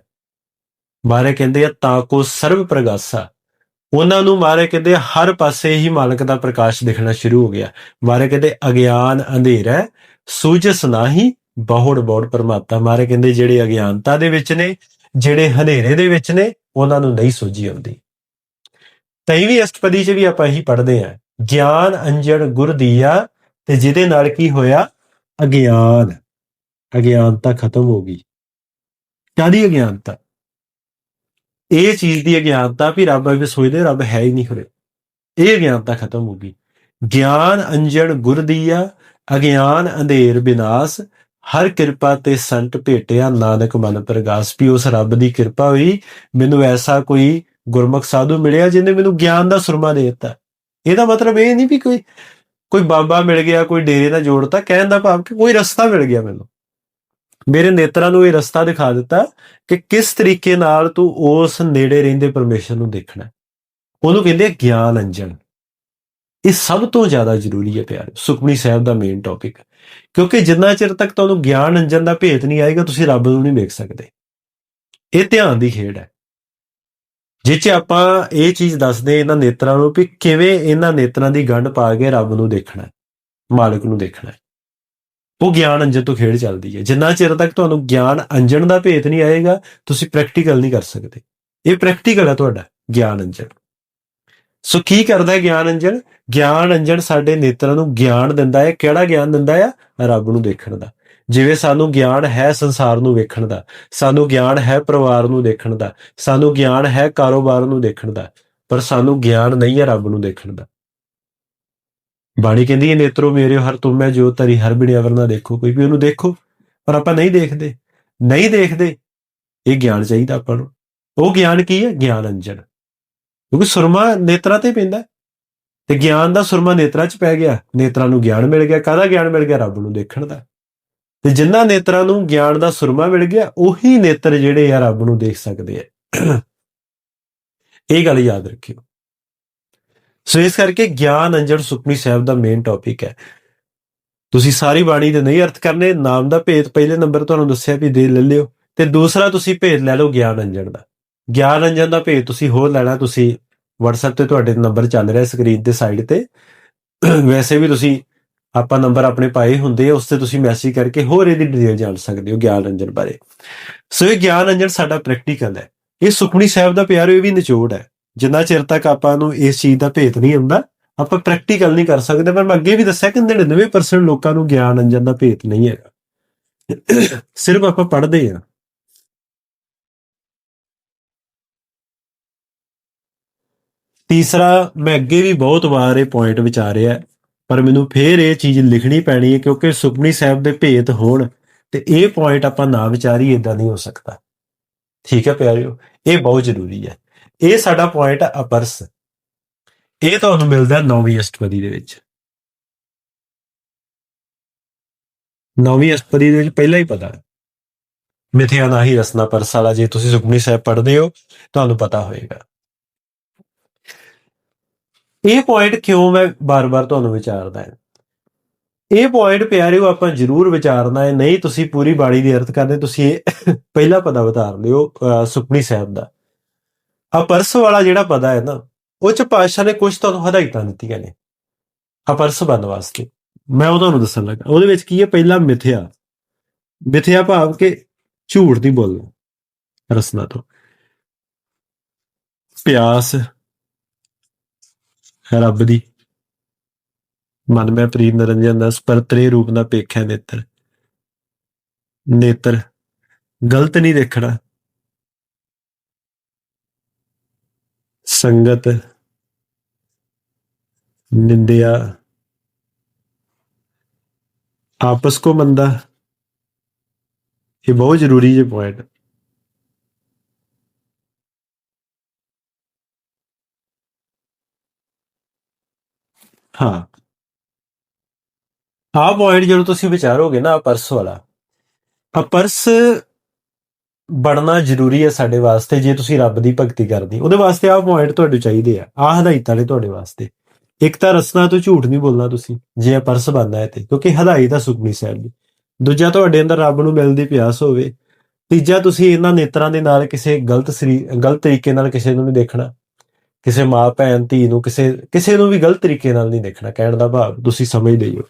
S1: ਮਹਾਰਾਜ ਕਹਿੰਦੇ ਆ, ਤਾਂ ਕੋ ਸਰਵ ਪ੍ਰਗਾਸਾ। ਉਹਨਾਂ ਨੂੰ ਮਹਾਰਾਜ ਕਹਿੰਦੇ ਹਰ ਪਾਸੇ ਹੀ ਮਾਲਕ ਦਾ ਪ੍ਰਕਾਸ਼ ਦਿਖਣਾ ਸ਼ੁਰੂ ਹੋ ਗਿਆ। ਮਹਾਰਾਜ ਕਹਿੰਦੇ, ਅਗਿਆਨ ਅੰਧੇਰਾ ਸੂਝਸ ਨਾਹੀ, ਬਹੁੜ ਬਹੁੜ ਪਰਮਾਤਾ। ਮਹਾਰਾਜ ਕਹਿੰਦੇ, ਜਿਹੜੇ ਅਗਿਆਨਤਾ ਦੇ ਵਿੱਚ ਨੇ, ਜਿਹੜੇ ਹਨੇਰੇ ਦੇ ਵਿੱਚ ਨੇ, ਉਹਨਾਂ ਨੂੰ ਨਹੀਂ ਸੋਝੀ ਆਉਂਦੀ। ਤਈਵੀਂ ਅਸ਼ਟਪਦੀ 'ਚ ਵੀ ਆਪਾਂ ਇਹੀ ਪੜ੍ਹਦੇ ਆ ਗਿਆਨ ਅੰਜਣ ਗੁਰ ਦੀਆ, ਤੇ ਜਿਹਦੇ ਨਾਲ ਕੀ ਹੋਇਆ? ਅਗਿਆਨ। ਅਗਿਆਨਤਾ ਖਤਮ ਹੋ ਗਈ। ਕਾਦੀ ਅਗਿਆਨਤਾ? ਇਹ ਚੀਜ਼ ਦੀ ਅਗਿਆਨਤਾ ਵੀ ਰੱਬ ਵੀ ਸੋਚਦੇ, ਰੱਬ ਹੈ ਹੀ ਨਹੀਂ ਹੋਰੇ ਇਹ ਅਗਿਆਨਤਾ ਖਤਮ ਹੋ ਗਈ। ਗਿਆਨ ਅੰਜਣ ਗੁਰ ਦੀਆ ਅਗਿਆਨ ਅੰਧੇਰ ਬਿਨਾਸ਼। ਹਰ ਕਿਰਪਾ ਤੇ ਸੰਤ ਭੇਟਿਆ ਨਾਨਕ ਮਨ ਪ੍ਰਗਾਸ। ਵੀ ਉਸ ਰੱਬ ਦੀ ਕਿਰਪਾ ਹੋਈ, ਮੈਨੂੰ ਐਸਾ ਕੋਈ ਗੁਰਮੁਖ ਸਾਧੂ ਮਿਲਿਆ ਜਿਹਨੇ ਮੈਨੂੰ ਗਿਆਨ ਦਾ ਸੁਰਮਾ ਦੇ ਦਿੱਤਾ। ਇਹਦਾ ਮਤਲਬ ਇਹ ਨਹੀਂ ਵੀ ਕੋਈ ਕੋਈ ਬਾਬਾ ਮਿਲ ਗਿਆ, ਕੋਈ ਡੇਰੇ ਨਾਲ ਜੋੜਤਾ, ਕਹਿਣ ਦਾ ਭਾਵ ਕਿ ਕੋਈ ਰਸਤਾ ਮਿਲ ਗਿਆ ਮੈਨੂੰ। ਮੇਰੇ ਨੇਤਰਾਂ ਨੂੰ ਇਹ ਰਸਤਾ ਦਿਖਾ ਦਿੱਤਾ ਕਿ ਕਿਸ ਤਰੀਕੇ ਨਾਲ ਤੂੰ ਉਸ ਨੇੜੇ ਰਹਿੰਦੇ ਪਰਮੇਸ਼ਰ ਨੂੰ ਦੇਖਣਾ ਉਹਨੂੰ ਕਹਿੰਦੇ ਗਿਆਨ ਅੰਜਨ ਇਹ ਸਭ ਤੋਂ ਜ਼ਿਆਦਾ ਜ਼ਰੂਰੀ ਹੈ ਪਿਆਰ, ਸੁਖਮਨੀ ਸਾਹਿਬ ਦਾ ਮੇਨ ਟੌਪਿਕ ਕਿਉਂਕਿ ਜਿੰਨਾ ਚਿਰ ਤੱਕ ਤੁਹਾਨੂੰ ਗਿਆਨ ਅੰਜਨ ਦਾ ਭੇਤ ਨਹੀਂ ਆਏਗਾ, ਤੁਸੀਂ ਰੱਬ ਨੂੰ ਨਹੀਂ ਵੇਖ ਸਕਦੇ। ਇਹ ਧਿਆਨ ਦੀ ਖੇਡ ਹੈ। ਜਿਹ 'ਚ ਆਪਾਂ ਇਹ ਚੀਜ਼ ਦੱਸਦੇ ਇਹਨਾਂ ਨੇਤਰਾਂ ਨੂੰ ਵੀ ਕਿਵੇਂ ਇਹਨਾਂ ਨੇਤਰਾਂ ਦੀ ਗੰਢ ਪਾ ਕੇ ਰੱਬ ਨੂੰ ਦੇਖਣਾ ਮਾਲਕ ਨੂੰ ਦੇਖਣਾ ਉਹ ਗਿਆਨ ਅੰਜਨ ਤੋਂ ਖੇਡ ਚੱਲਦੀ ਹੈ। ਜਿੰਨਾ ਚਿਰ ਤੱਕ ਤੁਹਾਨੂੰ ਗਿਆਨ ਅੰਜਨ ਦਾ ਭੇਤ ਨਹੀਂ ਆਏਗਾ, ਤੁਸੀਂ ਪ੍ਰੈਕਟੀਕਲ ਨਹੀਂ ਕਰ ਸਕਦੇ। ਇਹ ਪ੍ਰੈਕਟੀਕਲ ਹੈ ਤੁਹਾਡਾ, ਗਿਆਨ ਅੰਜਨ। ਸੋ ਕੀ ਕਰਦਾ ਹੈ ਗਿਆਨ ਅੰਜਨ? ਗਿਆਨ ਅੰਜਨ ਸਾਡੇ ਨੇਤਰਾਂ ਨੂੰ ਗਿਆਨ ਦਿੰਦਾ ਹੈ। ਕਿਹੜਾ ਗਿਆਨ ਦਿੰਦਾ ਹੈ? ਰੱਬ ਨੂੰ ਦੇਖਣ ਦਾ। ਜਿਵੇਂ ਸਾਨੂੰ ਗਿਆਨ ਹੈ ਸੰਸਾਰ ਨੂੰ ਵੇਖਣ ਦਾ, ਸਾਨੂੰ ਗਿਆਨ ਹੈ ਪਰਿਵਾਰ ਨੂੰ ਦੇਖਣ ਦਾ, ਸਾਨੂੰ ਗਿਆਨ ਹੈ ਕਾਰੋਬਾਰ ਨੂੰ ਦੇਖਣ ਦਾ, ਪਰ ਸਾਨੂੰ ਗਿਆਨ ਨਹੀਂ ਹੈ ਰੱਬ ਨੂੰ ਦੇਖਣ ਦਾ। ਬਾਣੀ ਕਹਿੰਦੀ ਹੈ, ਨੇਤਰੋ ਮੇਰੇ ਹਰ ਤੁਮ ਮੈਂ ਜੋ ਤਰੀ ਹਰ ਬਿੜਿਆ ਵਰਨਾ ਦੇਖੋ। ਕੋਈ ਵੀ ਉਹਨੂੰ ਦੇਖੋ, ਪਰ ਆਪਾਂ ਨਹੀਂ ਦੇਖਦੇ। ਨਹੀਂ ਦੇਖਦੇ, ਇਹ ਗਿਆਨ ਚਾਹੀਦਾ ਆਪਾਂ ਨੂੰ। ਉਹ ਗਿਆਨ ਕੀ ਹੈ? ਗਿਆਨ ਅੰਜਨ। ਕਿਉਂਕਿ ਸੁਰਮਾ ਨੇਤਰਾਂ ਤੇ ਪੈਂਦਾ। ਤੇ ਗਿਆਨ ਦਾ ਸੁਰਮਾ ਨੇਤਰਾਂ 'ਚ ਪੈ ਗਿਆ। ਨੇਤਰਾਂ ਨੂੰ ਗਿਆਨ ਮਿਲ ਗਿਆ। ਕਾਹਦਾ ਗਿਆਨ ਮਿਲ ਗਿਆ? ਰੱਬ ਨੂੰ ਦੇਖਣ ਦਾ। ਤੇ ਜਿਨ੍ਹਾਂ ਨੇਤਰਾਂ ਨੂੰ ਗਿਆਨ ਦਾ ਸੁਰਮਾ ਮਿਲ ਗਿਆ, ਉਹੀ ਨੇਤਰ ਜਿਹੜੇ ਆ ਰੱਬ ਨੂੰ ਦੇਖ ਸਕਦੇ ਆ। ਇਹ ਗੱਲ ਯਾਦ ਰੱਖਿਓ। ਸੋ ਇਸ ਕਰਕੇ ਗਿਆਨ ਅੰਜਨ ਸੁਖਮਨੀ ਸਾਹਿਬ ਦਾ ਮੇਨ ਟੌਪਿਕ ਹੈ। ਤੁਸੀਂ ਸਾਰੀ ਬਾਣੀ ਦੇ ਨਹੀਂ ਅਰਥ ਕਰਨੇ, ਨਾਮ ਦਾ ਭੇਦ ਪਹਿਲੇ ਨੰਬਰ ਤੁਹਾਨੂੰ ਦੱਸਿਆ ਵੀ ਦੇ ਲੈ ਲਿਓ, ਤੇ ਦੂਸਰਾ ਤੁਸੀਂ ਭੇਦ ਲੈ ਲਓ ਗਿਆਨ ਅੰਜਨ ਦਾ। ਗਿਆਨ ਅੰਜਨ ਦਾ ਭੇਦ ਤੁਸੀਂ ਹੋਰ ਲੈਣਾ, ਤੁਸੀਂ WhatsApp ਤੇ ਤੁਹਾਡੇ ਨੰਬਰ ਚੱਲ ਰਿਹਾ ਸਕਰੀਨ ਤੇ ਸਾਈਡ ਤੇ। ਵੈਸੇ ਵੀ ਤੁਸੀਂ ਆਪਾਂ ਨੰਬਰ ਆਪਣੇ ਪਾਏ ਹੁੰਦੇ ਆ, ਉਸ ਤੇ ਤੁਸੀਂ ਮੈਸੇਜ ਕਰਕੇ ਹੋਰ ਇਹਦੀ ਡਿਟੇਲ ਜਾਣ ਸਕਦੇ ਹੋ ਗਿਆਨ ਅੰਜਨ ਬਾਰੇ। ਸੋ ਇਹ ਗਿਆਨ ਅੰਜਨ ਸਾਡਾ ਪ੍ਰੈਕਟੀਕਲ ਹੈ। ਇਹ ਸੁਖਮਨੀ ਸਾਹਿਬ ਦਾ ਪਿਆਰੋ, ਇਹ ਵੀ ਨਿਚੋੜ ਹੈ। ਜਿੰਨਾ ਚਿਰ ਤੱਕ ਆਪਾਂ ਨੂੰ ਇਸ ਚੀਜ਼ ਦਾ ਭੇਤ ਨਹੀਂ ਹੁੰਦਾ, ਆਪਾਂ ਪ੍ਰੈਕਟੀਕਲ ਨਹੀਂ ਕਰ ਸਕਦੇ, ਪਰ ਮੈਂ ਅੱਗੇ ਵੀ ਦੱਸਿਆ ਕਿ 99% ਲੋਕਾਂ ਨੂੰ ਗਿਆਨ ਅੰਜਨ ਦਾ ਭੇਤ ਨਹੀਂ ਹੈਗਾ। ਸਿਰਫ ਆਪਾਂ ਪੜ੍ਹਦੇ ਆ ਤੀਸਰਾ, ਮੈਂ ਅੱਗੇ ਵੀ ਬਹੁਤ ਵਾਰ ਇਹ ਪੁਆਇੰਟ ਵਿਚਾਰਿਆ, ਪਰ ਮੈਨੂੰ ਫੇਰ ਇਹ ਚੀਜ਼ ਲਿਖਣੀ ਪੈਣੀ ਹੈ ਕਿਉਂਕਿ ਸੁਖਮਨੀ ਸਾਹਿਬ ਦੇ ਭੇਤ ਹੋਣ ਤੇ ਇਹ ਪੁਆਇੰਟ ਆਪਾਂ ਨਾ ਵਿਚਾਰੀ ਇਦਾਂ ਨਹੀਂ ਹੋ ਸਕਦਾ। ਠੀਕ ਹੈ ਪਿਆਰਿਓ, ਇਹ ਬਹੁਤ ਜ਼ਰੂਰੀ ਹੈ। ਇਹ ਸਾਡਾ ਪੁਆਇੰਟ ਹੈ ਅਪਰਸ। ਇਹ ਤੁਹਾਨੂੰ ਮਿਲਦਾ ਨੌਵੀਂ ਅਸ਼ਟਪਦੀ ਦੇ ਵਿੱਚ। ਨੌਵੀਂ ਅਸ਼ਟਪਦੀ ਦੇ ਵਿੱਚ ਪਹਿਲਾਂ ਹੀ ਪਤਾ ਹੈ। ਮਿਥਿਆ ਨਾਹੀ ਰਸਨਾ ਪਰਸ ਵਾਲਾ, ਜੇ ਤੁਸੀਂ ਸੁਖਮਨੀ ਸਾਹਿਬ ਪੜ੍ਹਦੇ ਹੋ, ਤੁਹਾਨੂੰ ਪਤਾ ਹੋਏਗਾ। ਇਹ ਪੁਆਇੰਟ ਕਿਉਂ ਮੈਂ ਬਾਰ-ਬਾਰ ਤੁਹਾਨੂੰ ਵਿਚਾਰਦਾ ਹਾਂ? ਇਹ ਪੁਆਇੰਟ ਪਿਆਰਿਓ, ਆਪਾਂ ਜ਼ਰੂਰ ਵਿਚਾਰਨਾ ਹੈ। ਨਹੀਂ, ਤੁਸੀਂ ਪੂਰੀ ਬਾਣੀ ਦੀ ਅਰਥ ਕਰਦੇ, ਤੁਸੀਂ ਇਹ ਪਹਿਲਾ ਪਤਾ ਵਿਚਾਰ ਲਿਓ, ਅਹ ਸੁਖਮਨੀ ਸਾਹਿਬ ਦਾ। ਅਪਰਸ ਵਾਲਾ ਜਿਹੜਾ ਪਦਾ ਹੈ ਨਾ, ਉਹ ਚ ਪਾਤਸ਼ਾਹ ਨੇ ਕੁਝ ਤੁਹਾਨੂੰ ਹਦਾਇਤਾਂ ਦਿੱਤੀਆਂ ਨੇ। ਅਪਰਸ ਬੰਦ ਵਾਸਤੇ। ਮੈਂ ਉਹ ਤੁਹਾਨੂੰ ਦੱਸਣ ਲੱਗਾ। ਉਹਦੇ ਵਿੱਚ ਕੀ ਹੈ? ਪਹਿਲਾ ਮਿਥਿਆ। ਮਿਥਿਆ ਭਾਵ ਕਿ ਝੂਠ ਦੀ ਬੋਲਣਾ, ਰਸਨਾ ਤੋਂ। ਪਿਆਸ ਰੱਬ ਦੀ। ਮਨ ਮੈਂ ਪ੍ਰੀਤ ਨਰੰਜਨ ਦਾ ਸਪਰਤਰੇ ਰੂਪ ਦਾ ਪੇਖਿਆ ਨੇਤਰ। ਨੇਤਰ ਗਲਤ ਨਹੀਂ ਦੇਖਣਾ। ਸੰਗਤ ਨਿੰਦਿਆ। ਆਪਸ ਕੋ ਮੰਦਾ ਇਹ ਬਹੁਤ ਜ਼ਰੂਰੀ ਜੇ ਪੁਆਇੰਟ ਹਾਂ। ਆਹ ਪੁਆਇੰਟ ਜਦੋਂ ਤੁਸੀਂ ਵਿਚਾਰੋਗੇ ਨਾ ਪਰਸ ਵਾਲਾ ਆ ਪਰਸ ਬੜਨਾ ਜ਼ਰੂਰੀ ਹੈ ਸਾਡੇ ਵਾਸਤੇ, ਜੇ ਤੁਸੀਂ ਰੱਬ ਦੀ ਭਗਤੀ ਕਰਨੀ ਉਹਦੇ ਵਾਸਤੇ ਆਹ ਪੁਆਇੰਟ ਤੁਹਾਡੇ ਚਾਹੀਦੇ ਆ, ਆਹ ਹਦਾਇਤਾਂ ਨੇ ਤੁਹਾਡੇ ਵਾਸਤੇ। ਇੱਕ ਤਾਂ ਰਸਨਾ ਤੋਂ ਝੂਠ ਨਹੀਂ ਬੋਲਣਾ ਤੁਸੀਂ, ਜੇ ਪਰਸ ਬੰਦਾ ਹੈ ਤੇ, ਕਿਉਂਕਿ ਹਦਾਇਤ ਆ ਸੁਖਮਨੀ ਸਾਹਿਬ ਦੀ। ਦੂਜਾ ਤੁਹਾਡੇ ਅੰਦਰ ਰੱਬ ਨੂੰ ਮਿਲਣ ਦੀ ਪਿਆਸ ਹੋਵੇ, ਤੀਜਾ ਤੁਸੀਂ ਇਹਨਾਂ ਨੇਤਰਾਂ ਦੇ ਨਾਲ ਕਿਸੇ ਗਲਤ ਸਰੀ, ਗਲਤ ਤਰੀਕੇ ਨਾਲ ਕਿਸੇ ਨੂੰ ਨਹੀਂ ਦੇਖਣਾ। ਕਿਸੇ ਮਾਂ, ਭੈਣ, ਧੀ ਨੂੰ ਕਿਸੇ ਕਿਸੇ ਨੂੰ ਵੀ ਗਲਤ ਤਰੀਕੇ ਨਾਲ ਨਹੀਂ ਦੇਖਣਾ, ਕਹਿਣ ਦਾ ਭਾਵ ਤੁਸੀਂ ਸਮਝਦੇ ਹੋ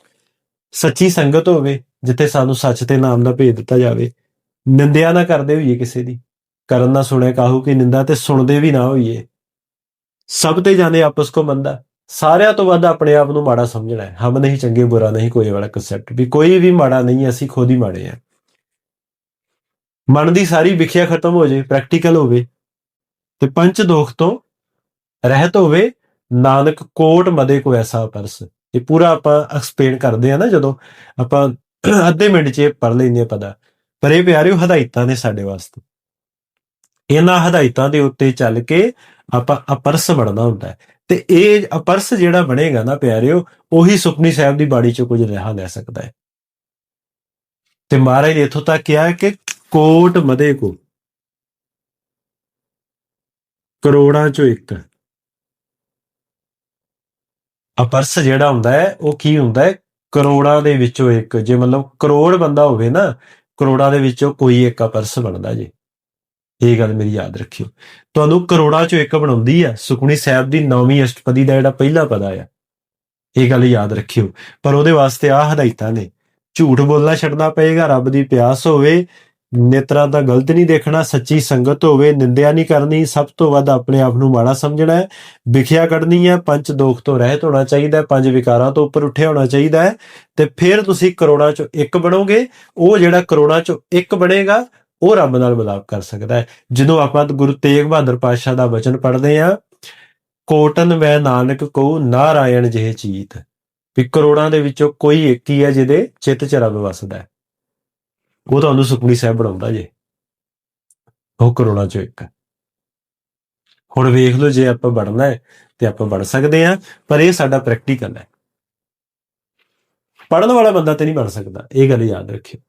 S1: ਸੱਚੀ ਸੰਗਤ ਹੋਵੇ, ਜਿੱਥੇ ਸਾਨੂੰ ਸੱਚ ਤੇ ਨਾਮ ਦਾ ਭੇਜ ਦਿੱਤਾ ਜਾਵੇ ਨਿੰਦਿਆ ਨਾ ਕਰਦੇ ਹੋਈਏ ਕਿਸੇ ਦੀ, ਕਰਨ ਨਾ ਸੁਣੇ ਕਾਹੂ ਕੀ ਨਿੰਦਾ ਤੇ ਸੁਣਦੇ ਵੀ ਨਾ ਹੋਈਏ। ਸਭ ਤੇ ਜਾਣੇ ਆਪਸ ਕੋ ਮੰਦਾ, ਸਾਰਿਆਂ ਤੋਂ ਵੱਧ ਆਪਣੇ ਆਪ ਨੂੰ ਮਾੜਾ ਸਮਝਣਾ ਹੈ। ਹਮ ਨਹੀਂ ਚੰਗੇ, ਬੁਰਾ ਨਹੀਂ, ਕੋਈ ਵਾਲਾ ਕਨਸੈਪਟ ਵੀ ਕੋਈ ਵੀ ਮਾੜਾ ਨਹੀਂ, ਅਸੀਂ ਖੁਦ ਹੀ ਮਾੜੇ ਆ ਮਨ ਦੀ ਸਾਰੀ ਵਿਖਿਆ ਖਤਮ ਹੋ ਜੇ ਪ੍ਰੈਕਟੀਕਲ ਹੋਵੇ, ਤੇ ਪੰਚ ਦੋਖ ਤੋਂ ਰਹਿਤ ਹੋਵੇ, ਨਾਨਕ ਕੋਟ ਮਦੇ ਕੋ ਐਸਾ ਪਰਸ। ਇਹ ਪੂਰਾ ਆਪਾਂ ਐਕਸਪਲੇਨ ਕਰਦੇ ਆ ਨਾ ਜਦੋਂ ਆਪਾਂ ਅੱਧੇ ਮਿੰਟ 'ਚ ਪੜ ਲੈਂਦੇ ਆ ਪਤਾ। ਪਰ ਇਹ ਪਿਆਰਿਓ, ਹਦਾਇਤਾਂ ਨੇ ਸਾਡੇ ਵਾਸਤੇ। ਇਹਨਾਂ ਹਦਾਇਤਾਂ ਦੇ ਉੱਤੇ ਚੱਲ ਕੇ ਆਪਾਂ ਅਪਰਸ ਬਣਨਾ ਹੁੰਦਾ ਹੈ। ਤੇ ਇਹ ਅਪਰਸ ਜਿਹੜਾ ਬਣੇਗਾ ਨਾ ਪਿਆਰਿਓ, ਉਹੀ ਸੁਖਨੀ ਸਾਹਿਬ ਦੀ ਬਾੜੀ 'ਚ ਕੁਝ ਰਹਾ ਲੈ ਸਕਦਾ ਹੈ। ਤੇ ਮਹਾਰਾਜ ਨੇ ਇਥੋਂ ਤੱਕ ਕਿਹਾ ਕਿ ਕੋਟ ਮਦੇ ਕੋ, ਕਰੋੜਾਂ ਚੋਂ ਇੱਕ। ਅਪਰਸ ਜਿਹੜਾ ਹੁੰਦਾ ਹੈ, ਉਹ ਕੀ ਹੁੰਦਾ ਹੈ? ਕਰੋੜਾਂ ਦੇ ਵਿੱਚੋਂ ਇੱਕ। ਜੇ ਮਤਲਬ ਕਰੋੜ ਬੰਦਾ ਹੋਵੇ ਨਾ ਕਰੋੜਾਂ ਦੇ ਵਿੱਚੋਂ ਕੋਈ ਇੱਕ ਪਰਸ ਬਣਦਾ ਜੇ। ਇਹ ਗੱਲ ਮੇਰੀ ਯਾਦ ਰੱਖਿਓ। ਤੁਹਾਨੂੰ ਕਰੋੜਾਂ ਚੋਂ ਇੱਕ ਬਣਾਉਂਦੀ ਆ, ਸੁਖਮਨੀ ਸਾਹਿਬ ਦੀ ਨੌਵੀਂ ਅਸ਼ਟਪਦੀ ਦਾ ਜਿਹੜਾ ਪਹਿਲਾ ਪਦਾ ਆ। ਇਹ ਗੱਲ ਯਾਦ ਰੱਖਿਓ। ਪਰ ਉਹਦੇ ਵਾਸਤੇ ਆ ਹਦਾਇਤਾਂ ਨੇ। ਝੂਠ ਬੋਲਣਾ ਛੱਡਣਾ ਪਏਗਾ, ਰੱਬ ਦੀ ਪਿਆਸ ਹੋਵੇ ਨੇਤਰਾਂ ਦਾ ਗਲਤ ਨਹੀਂ ਦੇਖਣਾ, ਸੱਚੀ ਸੰਗਤ ਹੋਵੇ, ਨਿੰਦਿਆ ਨਹੀਂ ਕਰਨੀ, ਸਭ ਤੋਂ ਵੱਧ ਆਪਣੇ ਆਪ ਨੂੰ ਮਾੜਾ ਸਮਝਣਾ ਹੈ। ਵਿਖਿਆ ਕੱਢਣੀ ਹੈ, ਪੰਜ ਦੋਖ ਤੋਂ ਰਹਿਤ ਹੋਣਾ ਚਾਹੀਦਾ ਹੈ, ਪੰਜ ਵਿਕਾਰਾਂ ਤੋਂ ਉੱਪਰ ਉੱਠਿਆ ਹੋਣਾ ਚਾਹੀਦਾ ਹੈ। ਤੇ ਫਿਰ ਤੁਸੀਂ ਕਰੋੜਾਂ ਚੋਂ ਇੱਕ ਬਣੋਗੇ, ਉਹ ਜਿਹੜਾ ਕਰੋੜਾਂ ਚੋਂ ਇੱਕ ਬਣੇਗਾ, ਉਹ ਰੱਬ ਨਾਲ ਮਿਲਾਪ ਕਰ ਸਕਦਾ ਹੈ। ਜਦੋਂ ਆਪਾਂ ਗੁਰੂ ਤੇਗ ਬਹਾਦਰ ਪਾਤਸ਼ਾਹ ਦਾ ਵਚਨ ਪੜ੍ਹਦੇ ਆ ਕੋਟਨ ਵੈ ਨਾਨਕ ਕੋ ਨਾਰਾਇਣ ਜਿਹੇ ਚੀਤ ਵੀ ਕਰੋੜਾਂ ਦੇ ਵਿੱਚੋਂ ਕੋਈ ਇੱਕ ਹੀ ਹੈ ਜਿਹਦੇ ਚਿੱਤ 'ਚ ਰੱਬ ਵਸਦਾ ਹੈ। ਉਹ ਤੁਹਾਨੂੰ ਸੁਖਮਨੀ ਸਾਹਿਬ ਬਣਾਉਂਦਾ ਜੇ। ਉਹ ਕਰੋੜਾਂ 'ਚੋਂ ਇੱਕ। ਹੈ ਹੁਣ ਵੇਖ ਲਓ ਜੇ ਆਪਾਂ ਬਣਨਾ ਹੈ ਤੇ ਆਪਾਂ ਬਣ ਸਕਦੇ ਆ ਪਰ ਇਹ ਸਾਡਾ ਪ੍ਰੈਕਟੀਕਲ ਹੈ। ਪੜਨ ਵਾਲਾ ਬੰਦਾ ਤੇ ਨਹੀਂ ਬਣ ਸਕਦਾ, ਇਹ ਗੱਲ ਯਾਦ ਰੱਖਿਓ।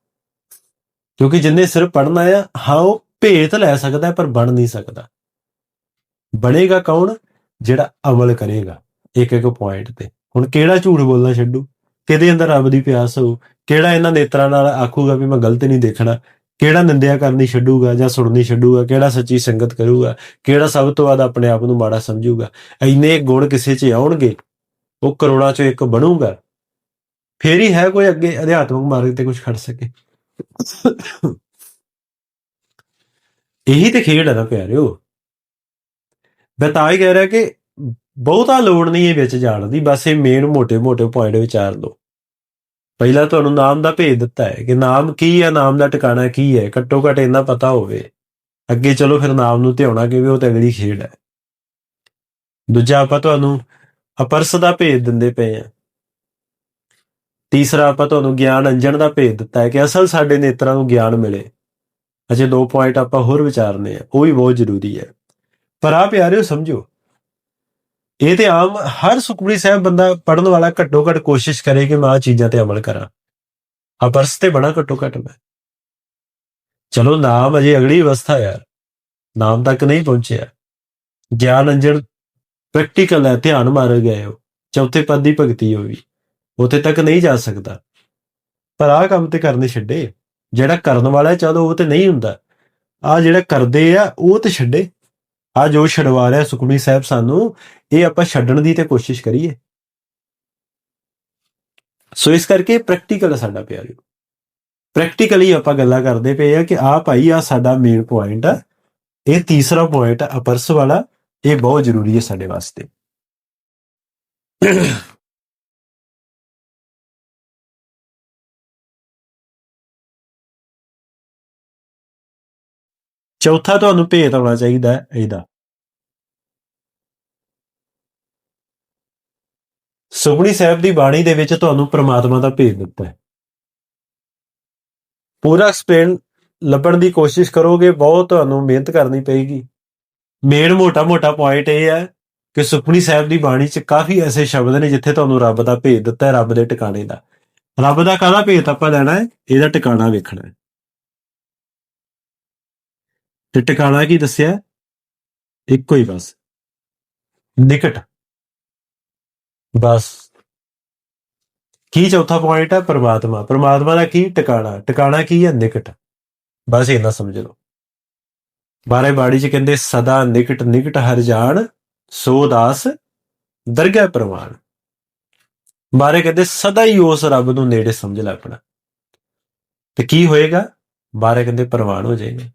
S1: ਕਿਉਂਕਿ ਜਿੰਨੇ ਸਿਰਫ ਪੜਨਾ ਆ ਹਾਂ, ਉਹ ਭੇਤ ਲੈ ਸਕਦਾ ਪਰ ਬਣ ਨਹੀਂ ਸਕਦਾ। ਬਣੇਗਾ ਕੌਣ? ਜਿਹੜਾ ਅਮਲ ਕਰੇਗਾ ਇੱਕ ਇੱਕ ਪੁਆਇੰਟ ਤੇ। ਹੁਣ ਕਿਹੜਾ ਝੂਠ ਬੋਲਣਾ ਛੱਡੂ? ਕਿਹਦੇ ਅੰਦਰ ਰੱਬ ਦੀ ਪਿਆਸ ਹੋਊ? ਕਿਹੜਾ ਇਹਨਾਂ ਨੇਤਰਾਂ ਨਾਲ ਆਖੂਗਾ ਵੀ ਮੈਂ ਗਲਤ ਨਹੀਂ ਦੇਖਣਾ? ਕਿਹੜਾ ਨਿੰਦਿਆ ਕਰਨੀ ਛੱਡੂਗਾ ਜਾਂ ਸੁਣਨੀ ਛੱਡੂਗਾ? ਕਿਹੜਾ ਸੱਚੀ ਸੰਗਤ ਕਰੂਗਾ? ਕਿਹੜਾ ਸਭ ਤੋਂ ਵੱਧ ਆਪਣੇ ਆਪ ਨੂੰ ਮਾੜਾ ਸਮਝੂਗਾ? ਐਨੇ ਗੁਣ ਕਿਸੇ 'ਚ ਆਉਣਗੇ, ਉਹ ਕਰੋੜਾਂ 'ਚੋਂ ਇੱਕ ਬਣੂਗਾ। ਫੇਰ ਹੀ ਹੈ ਕੋਈ ਅੱਗੇ ਅਧਿਆਤਮਿਕ ਮਾਰਗ ਤੇ ਕੁਝ ਖੜ ਸਕੇ। ਇਹੀ ਤੇ ਖੇਡ ਹੈ ਨਾ ਪਿਆਰਿਓ। ਮੈਂ ਤਾਂ ਹੀ ਕਹਿ ਰਿਹਾ ਕਿ ਬਹੁਤਾ ਲੋੜ ਨਹੀਂ ਇਹ ਵਿੱਚ ਜਾਣ ਦੀ, ਬਸ ਇਹ ਮੇਨ ਮੋਟੇ ਮੋਟੇ ਪੁਆਇੰਟ ਵਿਚਾਰ ਲਓ ਪਹਿਲਾਂ ਤੁਹਾਨੂੰ ਨਾਮ ਦਾ ਭੇਜ ਦਿੱਤਾ ਹੈ ਕਿ ਨਾਮ ਕੀ ਹੈ, ਨਾਮ ਦਾ ਟਿਕਾਣਾ ਕੀ ਹੈ, ਘੱਟੋ ਘੱਟ ਇੰਨਾ ਪਤਾ ਹੋਵੇ। ਅੱਗੇ ਚਲੋ ਫਿਰ ਨਾਮ ਨੂੰ ਧਿਆਉਣਾ ਕਿਉਂਕਿ ਉਹ ਤੇ ਅਗਲੀ ਖੇਡ ਹੈ। ਦੂਜਾ ਆਪਾਂ ਤੁਹਾਨੂੰ ਅਪਰਸ ਦਾ ਭੇਜ ਦਿੰਦੇ ਪਏ ਆ ਤੀਸਰਾ ਆਪਾਂ ਤੁਹਾਨੂੰ ਗਿਆਨ ਅੰਜਣ ਦਾ ਭੇਜ ਦਿੱਤਾ ਹੈ ਕਿ ਅਸਲ ਸਾਡੇ ਨੇਤਰਾਂ ਨੂੰ ਗਿਆਨ ਮਿਲੇ। ਅਜੇ ਦੋ ਪੁਆਇੰਟ ਆਪਾਂ ਹੋਰ ਵਿਚਾਰਨੇ ਆ, ਉਹ ਵੀ ਬਹੁਤ ਜ਼ਰੂਰੀ ਹੈ। ਪਰ ਆ ਪਿਆਰਿਓ, ਸਮਝੋ ਇਹ ਤੇ ਆਮ ਹਰ ਸੁਖਮਨੀ ਸਾਹਿਬ ਬੰਦਾ ਪੜਨ ਵਾਲਾ ਘੱਟੋ ਘੱਟ ਕੋਸ਼ਿਸ਼ ਕਰੇ ਕਿ ਮੈਂ ਆ ਚੀਜ਼ਾਂ ਤੇ ਅਮਲ ਕਰਾਂ। ਆ ਪਰਸ ਤੇ ਬਣਾ ਘੱਟੋ ਘੱਟ ਮੈਂ। ਚਲੋ ਨਾਮ ਅਜੇ ਅਗਲੀ ਅਵਸਥਾ ਯਾਰ। ਨਾਮ ਤੱਕ ਨਹੀਂ ਪਹੁੰਚਿਆ। ਗਿਆਨ ਅੰਜਨ ਪ੍ਰੈਕਟੀਕਲ ਹੈ ਧਿਆਨ ਮਾਰ ਗਏ ਹੋ ਚੌਥੇ ਪਦ ਦੀ ਭਗਤੀ ਵੀ ਉਥੇ ਤੱਕ ਨਹੀਂ ਜਾ ਸਕਦਾ। ਪਰ ਆਹ ਕੰਮ ਤੇ ਕਰਨੇ ਛੱਡੇ। ਜਿਹੜਾ ਕਰਨ ਵਾਲਾ ਹੈ, ਚਲੋ ਉਹ ਤੇ ਨਹੀਂ ਹੁੰਦਾ। ਆ ਜਿਹੜਾ ਕਰਦੇ ਆ ਉਹ ਤੇ ਛੱਡੇ। ਆ ਜੋ ਛਡਵਾ ਰਿਹਾ ਸੁਖਮਨੀ ਸਾਹਿਬ ਸਾਨੂੰ, ਇਹ ਆਪਾਂ ਛੱਡਣ ਦੀ ਤੇ ਕੋਸ਼ਿਸ਼ ਕਰੀਏ। ਸੋ ਇਸ ਕਰਕੇ ਪ੍ਰੈਕਟੀਕਲ ਸਾਡਾ ਪਿਆਰਿਓ ਪ੍ਰੈਕਟੀਕਲੀ ਆਪਾਂ ਗੱਲਾਂ ਕਰਦੇ ਪਏ ਆ ਕਿ ਆ ਭਾਈ ਆ ਸਾਡਾ ਮੇਨ ਪੁਆਇੰਟ ਆ। ਇਹ ਤੀਸਰਾ ਪੁਆਇੰਟ ਆ ਅਪਰਸ ਵਾਲਾ ਇਹ ਬਹੁਤ ਜ਼ਰੂਰੀ ਹੈ ਸਾਡੇ ਵਾਸਤੇ। ਚੌਥਾ ਤੁਹਾਨੂੰ ਭੇਤ ਆਉਣਾ ਚਾਹੀਦਾ ਹੈ, ਇਹਦਾ। ਸੁਖਮਨੀ ਸਾਹਿਬ ਦੀ ਬਾਣੀ ਦੇ ਵਿੱਚ ਤੁਹਾਨੂੰ ਪ੍ਰਮਾਤਮਾ ਦਾ ਭੇਦ ਦਿੱਤਾ ਹੈ। ਪੂਰਾ ਐਕਸਪਲੇਨ ਲੱਭਣ ਦੀ ਕੋਸ਼ਿਸ਼ ਕਰੋਗੇ, ਬਹੁਤ ਤੁਹਾਨੂੰ ਮਿਹਨਤ ਕਰਨੀ ਪਏਗੀ। ਮੇਨ ਮੋਟਾ-ਮੋਟਾ ਪੁਆਇੰਟ ਇਹ ਹੈ ਕਿ ਸੁਖਮਨੀ ਸਾਹਿਬ ਦੀ ਬਾਣੀ 'ਚ ਕਾਫੀ ਐਸੇ ਸ਼ਬਦ ਨੇ ਜਿੱਥੇ ਤੁਹਾਨੂੰ ਰੱਬ ਦਾ ਭੇਦ ਦਿੱਤਾ ਹੈ, ਰੱਬ ਦੇ ਟਿਕਾਣੇ ਦਾ। ਰੱਬ ਦਾ ਕਾਹਦਾ ਭੇਦ ਆਪਾਂ ਲੈਣਾ ਹੈ? ਇਹਦਾ ਟਿਕਾਣਾ ਵੇਖਣਾ ਹੈ। ਤੇ ਟਿਕਾਣਾ ਕੀ ਦੱਸਿਆ? ਇੱਕੋ ਹੀ ਬਸ। ਨਿਕਟ। ਬਸ। ਕੀ ਚੌਥਾ ਪੁਆਇੰਟ ਹੈ ਪ੍ਰਮਾਤਮਾ। ਪ੍ਰਮਾਤਮਾ ਦਾ ਕੀ? ਟਿਕਾਣਾ। ਟਿਕਾਣਾ ਕੀ ਹੈ ਨਿਕਟ। ਬਸ ਇਹਨਾਂ ਸਮਝ ਲਓ। ਬਾਰੇ ਬਾੜੀ ਚ ਕਹਿੰਦੇ, ਸਦਾ ਨਿਕਟ ਨਿਕਟ ਹਰ ਜਾਣ, ਸੋ ਦਾਸ ਦਰਗਹਿ ਪ੍ਰਵਾਨ ਬਾਰੇ ਕਹਿੰਦੇ, ਸਦਾ ਹੀ ਉਸ ਰੱਬ ਨੂੰ ਨੇੜੇ ਸਮਝ ਲੈ ਆਪਣਾ। ਤੇ ਕੀ ਹੋਏਗਾ? ਬਾਰੇ ਕਹਿੰਦੇ ਪ੍ਰਵਾਨ ਹੋ ਜਾਏਗਾ।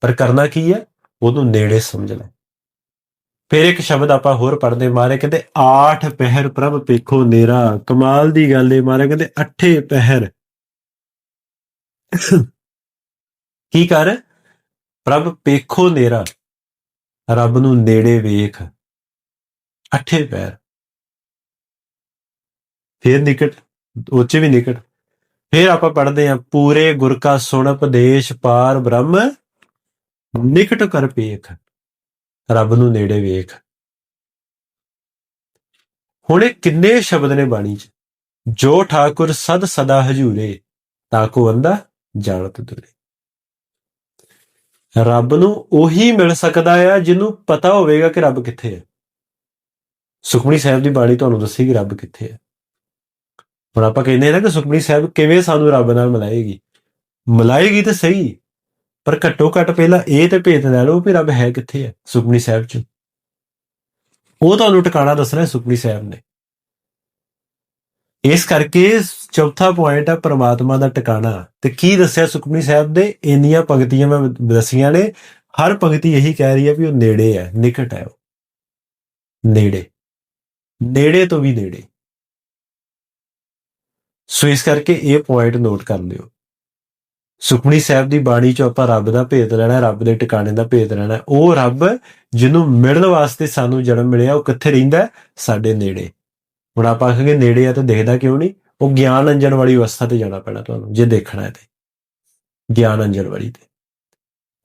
S1: ਪਰ ਕਰਨਾ ਕੀ ਹੈ? ਉਹਨੂੰ ਨੇੜੇ ਸਮਝ ਲੈ ਫਿਰ ਇੱਕ ਸ਼ਬਦ ਆਪਾਂ ਹੋਰ ਪੜ੍ਹਦੇ ਮਾਰੇ ਕਹਿੰਦੇ, ਆਠ ਪਹਿਰ ਪ੍ਰਭ ਪੇਖੋ ਨੇਰਾ। ਕਮਾਲ ਦੀ ਗੱਲ ਏ, ਮਾਰੇ ਕਹਿੰਦੇ, ਅੱਠੇ ਪਹਿਰ। ਕੀ ਕਰ? ਪ੍ਰਭ ਪੇਖੋ ਨੇਰਾ। ਰੱਬ ਨੂੰ ਨੇੜੇ ਵੇਖ। ਅੱਠੇ ਪੈਰ ਫਿਰ ਨਿਕਟ ਉੱਚੇ ਵੀ ਨਿਕਟ। ਫਿਰ ਆਪਾਂ ਪੜ੍ਹਦੇ ਆ ਪੂਰੇ ਗੁਰ ਕਾ ਸੁਣ ਉਪਦੇਸ਼ ਪਾਰ ਬ੍ਰਹਮ। ਨਿਕਟ ਕਰ ਪੇਖ ਰੱਬ ਨੂੰ ਨੇੜੇ ਵੇਖ। ਹੁਣ ਇਹ ਕਿੰਨੇ ਸ਼ਬਦ ਨੇ ਬਾਣੀ 'ਚ? ਜੋ ਠਾਕੁਰ ਸਦ ਸਦਾ ਹਜੂਰੇ ਤਾਕੋ ਅੰਦਾ ਜਾਣਤ ਦੁਰੇ। ਰੱਬ ਨੂੰ ਉਹੀ ਮਿਲ ਸਕਦਾ ਆ ਜਿਹਨੂੰ ਪਤਾ ਹੋਵੇਗਾ ਕਿ ਰੱਬ ਕਿੱਥੇ ਹੈ ਸੁਖਮਨੀ ਸਾਹਿਬ ਦੀ ਬਾਣੀ ਤੁਹਾਨੂੰ ਦੱਸੇਗੀ ਰੱਬ ਕਿੱਥੇ ਹੈ ਹੁਣ ਆਪਾਂ ਕਹਿੰਦੇ ਨਾ ਕਿ ਸੁਖਮਨੀ ਸਾਹਿਬ ਕਿਵੇਂ ਸਾਨੂੰ ਰੱਬ ਨਾਲ ਮਿਲਾਏਗੀ? ਮਿਲਾਏਗੀ ਤਾਂ ਸਹੀ। ਪਰ ਘੱਟੋ ਘੱਟ ਪਹਿਲਾਂ ਇਹ ਤੇ ਭੇਤ ਲੈ ਲਓ ਵੀ ਰੱਬ ਹੈ ਕਿੱਥੇ ਹੈ ਸੁਖਮਨੀ ਸਾਹਿਬ 'ਚ। ਉਹ ਤੁਹਾਨੂੰ ਟਿਕਾਣਾ ਦੱਸਣਾ ਸੁਖਮਨੀ ਸਾਹਿਬ ਨੇ। ਇਸ ਕਰਕੇ ਚੌਥਾ ਪੁਆਇੰਟ ਹੈ ਪ੍ਰਮਾਤਮਾ ਦਾ ਟਿਕਾਣਾ। ਤੇ ਕੀ ਦੱਸਿਆ ਸੁਖਮਨੀ ਸਾਹਿਬ ਦੇ ਇੰਨੀਆਂ ਪੰਕਤੀਆਂ ਮੈਂ ਦੱਸੀਆਂ ਨੇ। ਹਰ ਪੰਕਤੀ ਇਹੀ ਕਹਿ ਰਹੀ ਹੈ ਵੀ ਉਹ ਨੇੜੇ ਹੈ, ਨਿਕਟ ਹੈ ਉਹ। ਨੇੜੇ। ਨੇੜੇ ਤੋਂ ਵੀ ਨੇੜੇ। ਸੋ ਇਸ ਕਰਕੇ ਇਹ ਪੁਆਇੰਟ ਨੋਟ ਕਰ ਲਿਓ ਸੁਖਮਨੀ ਸਾਹਿਬ ਦੀ ਬਾਣੀ ਚੋਂ ਆਪਾਂ ਰੱਬ ਦਾ ਭੇਤ ਲੈਣਾ, ਰੱਬ ਦੇ ਟਿਕਾਣੇ ਦਾ ਭੇਤ ਲੈਣਾ। ਉਹ ਰੱਬ ਜਿਹਨੂੰ ਮਿਲਣ ਵਾਸਤੇ ਸਾਨੂੰ ਜਨਮ ਮਿਲਿਆ, ਉਹ ਕਿੱਥੇ ਰਹਿੰਦਾ ਸਾਡੇ ਨੇੜੇ। ਹੁਣ ਆਪਾਂ ਆਖਾਂਗੇ ਨੇੜੇ ਆ ਤਾਂ ਦਿਖਦਾ ਕਿਉਂ ਨਹੀਂ? ਉਹ ਗਿਆਨ ਅੰਜਨ ਵਾਲੀ ਅਵਸਥਾ ਤੇ ਜਾਣਾ ਪੈਣਾ ਤੁਹਾਨੂੰ, ਜੇ ਦੇਖਣਾ ਹੈ ਤੇ। ਗਿਆਨ ਅੰਜਨ ਵਾਲੀ ਤੇ।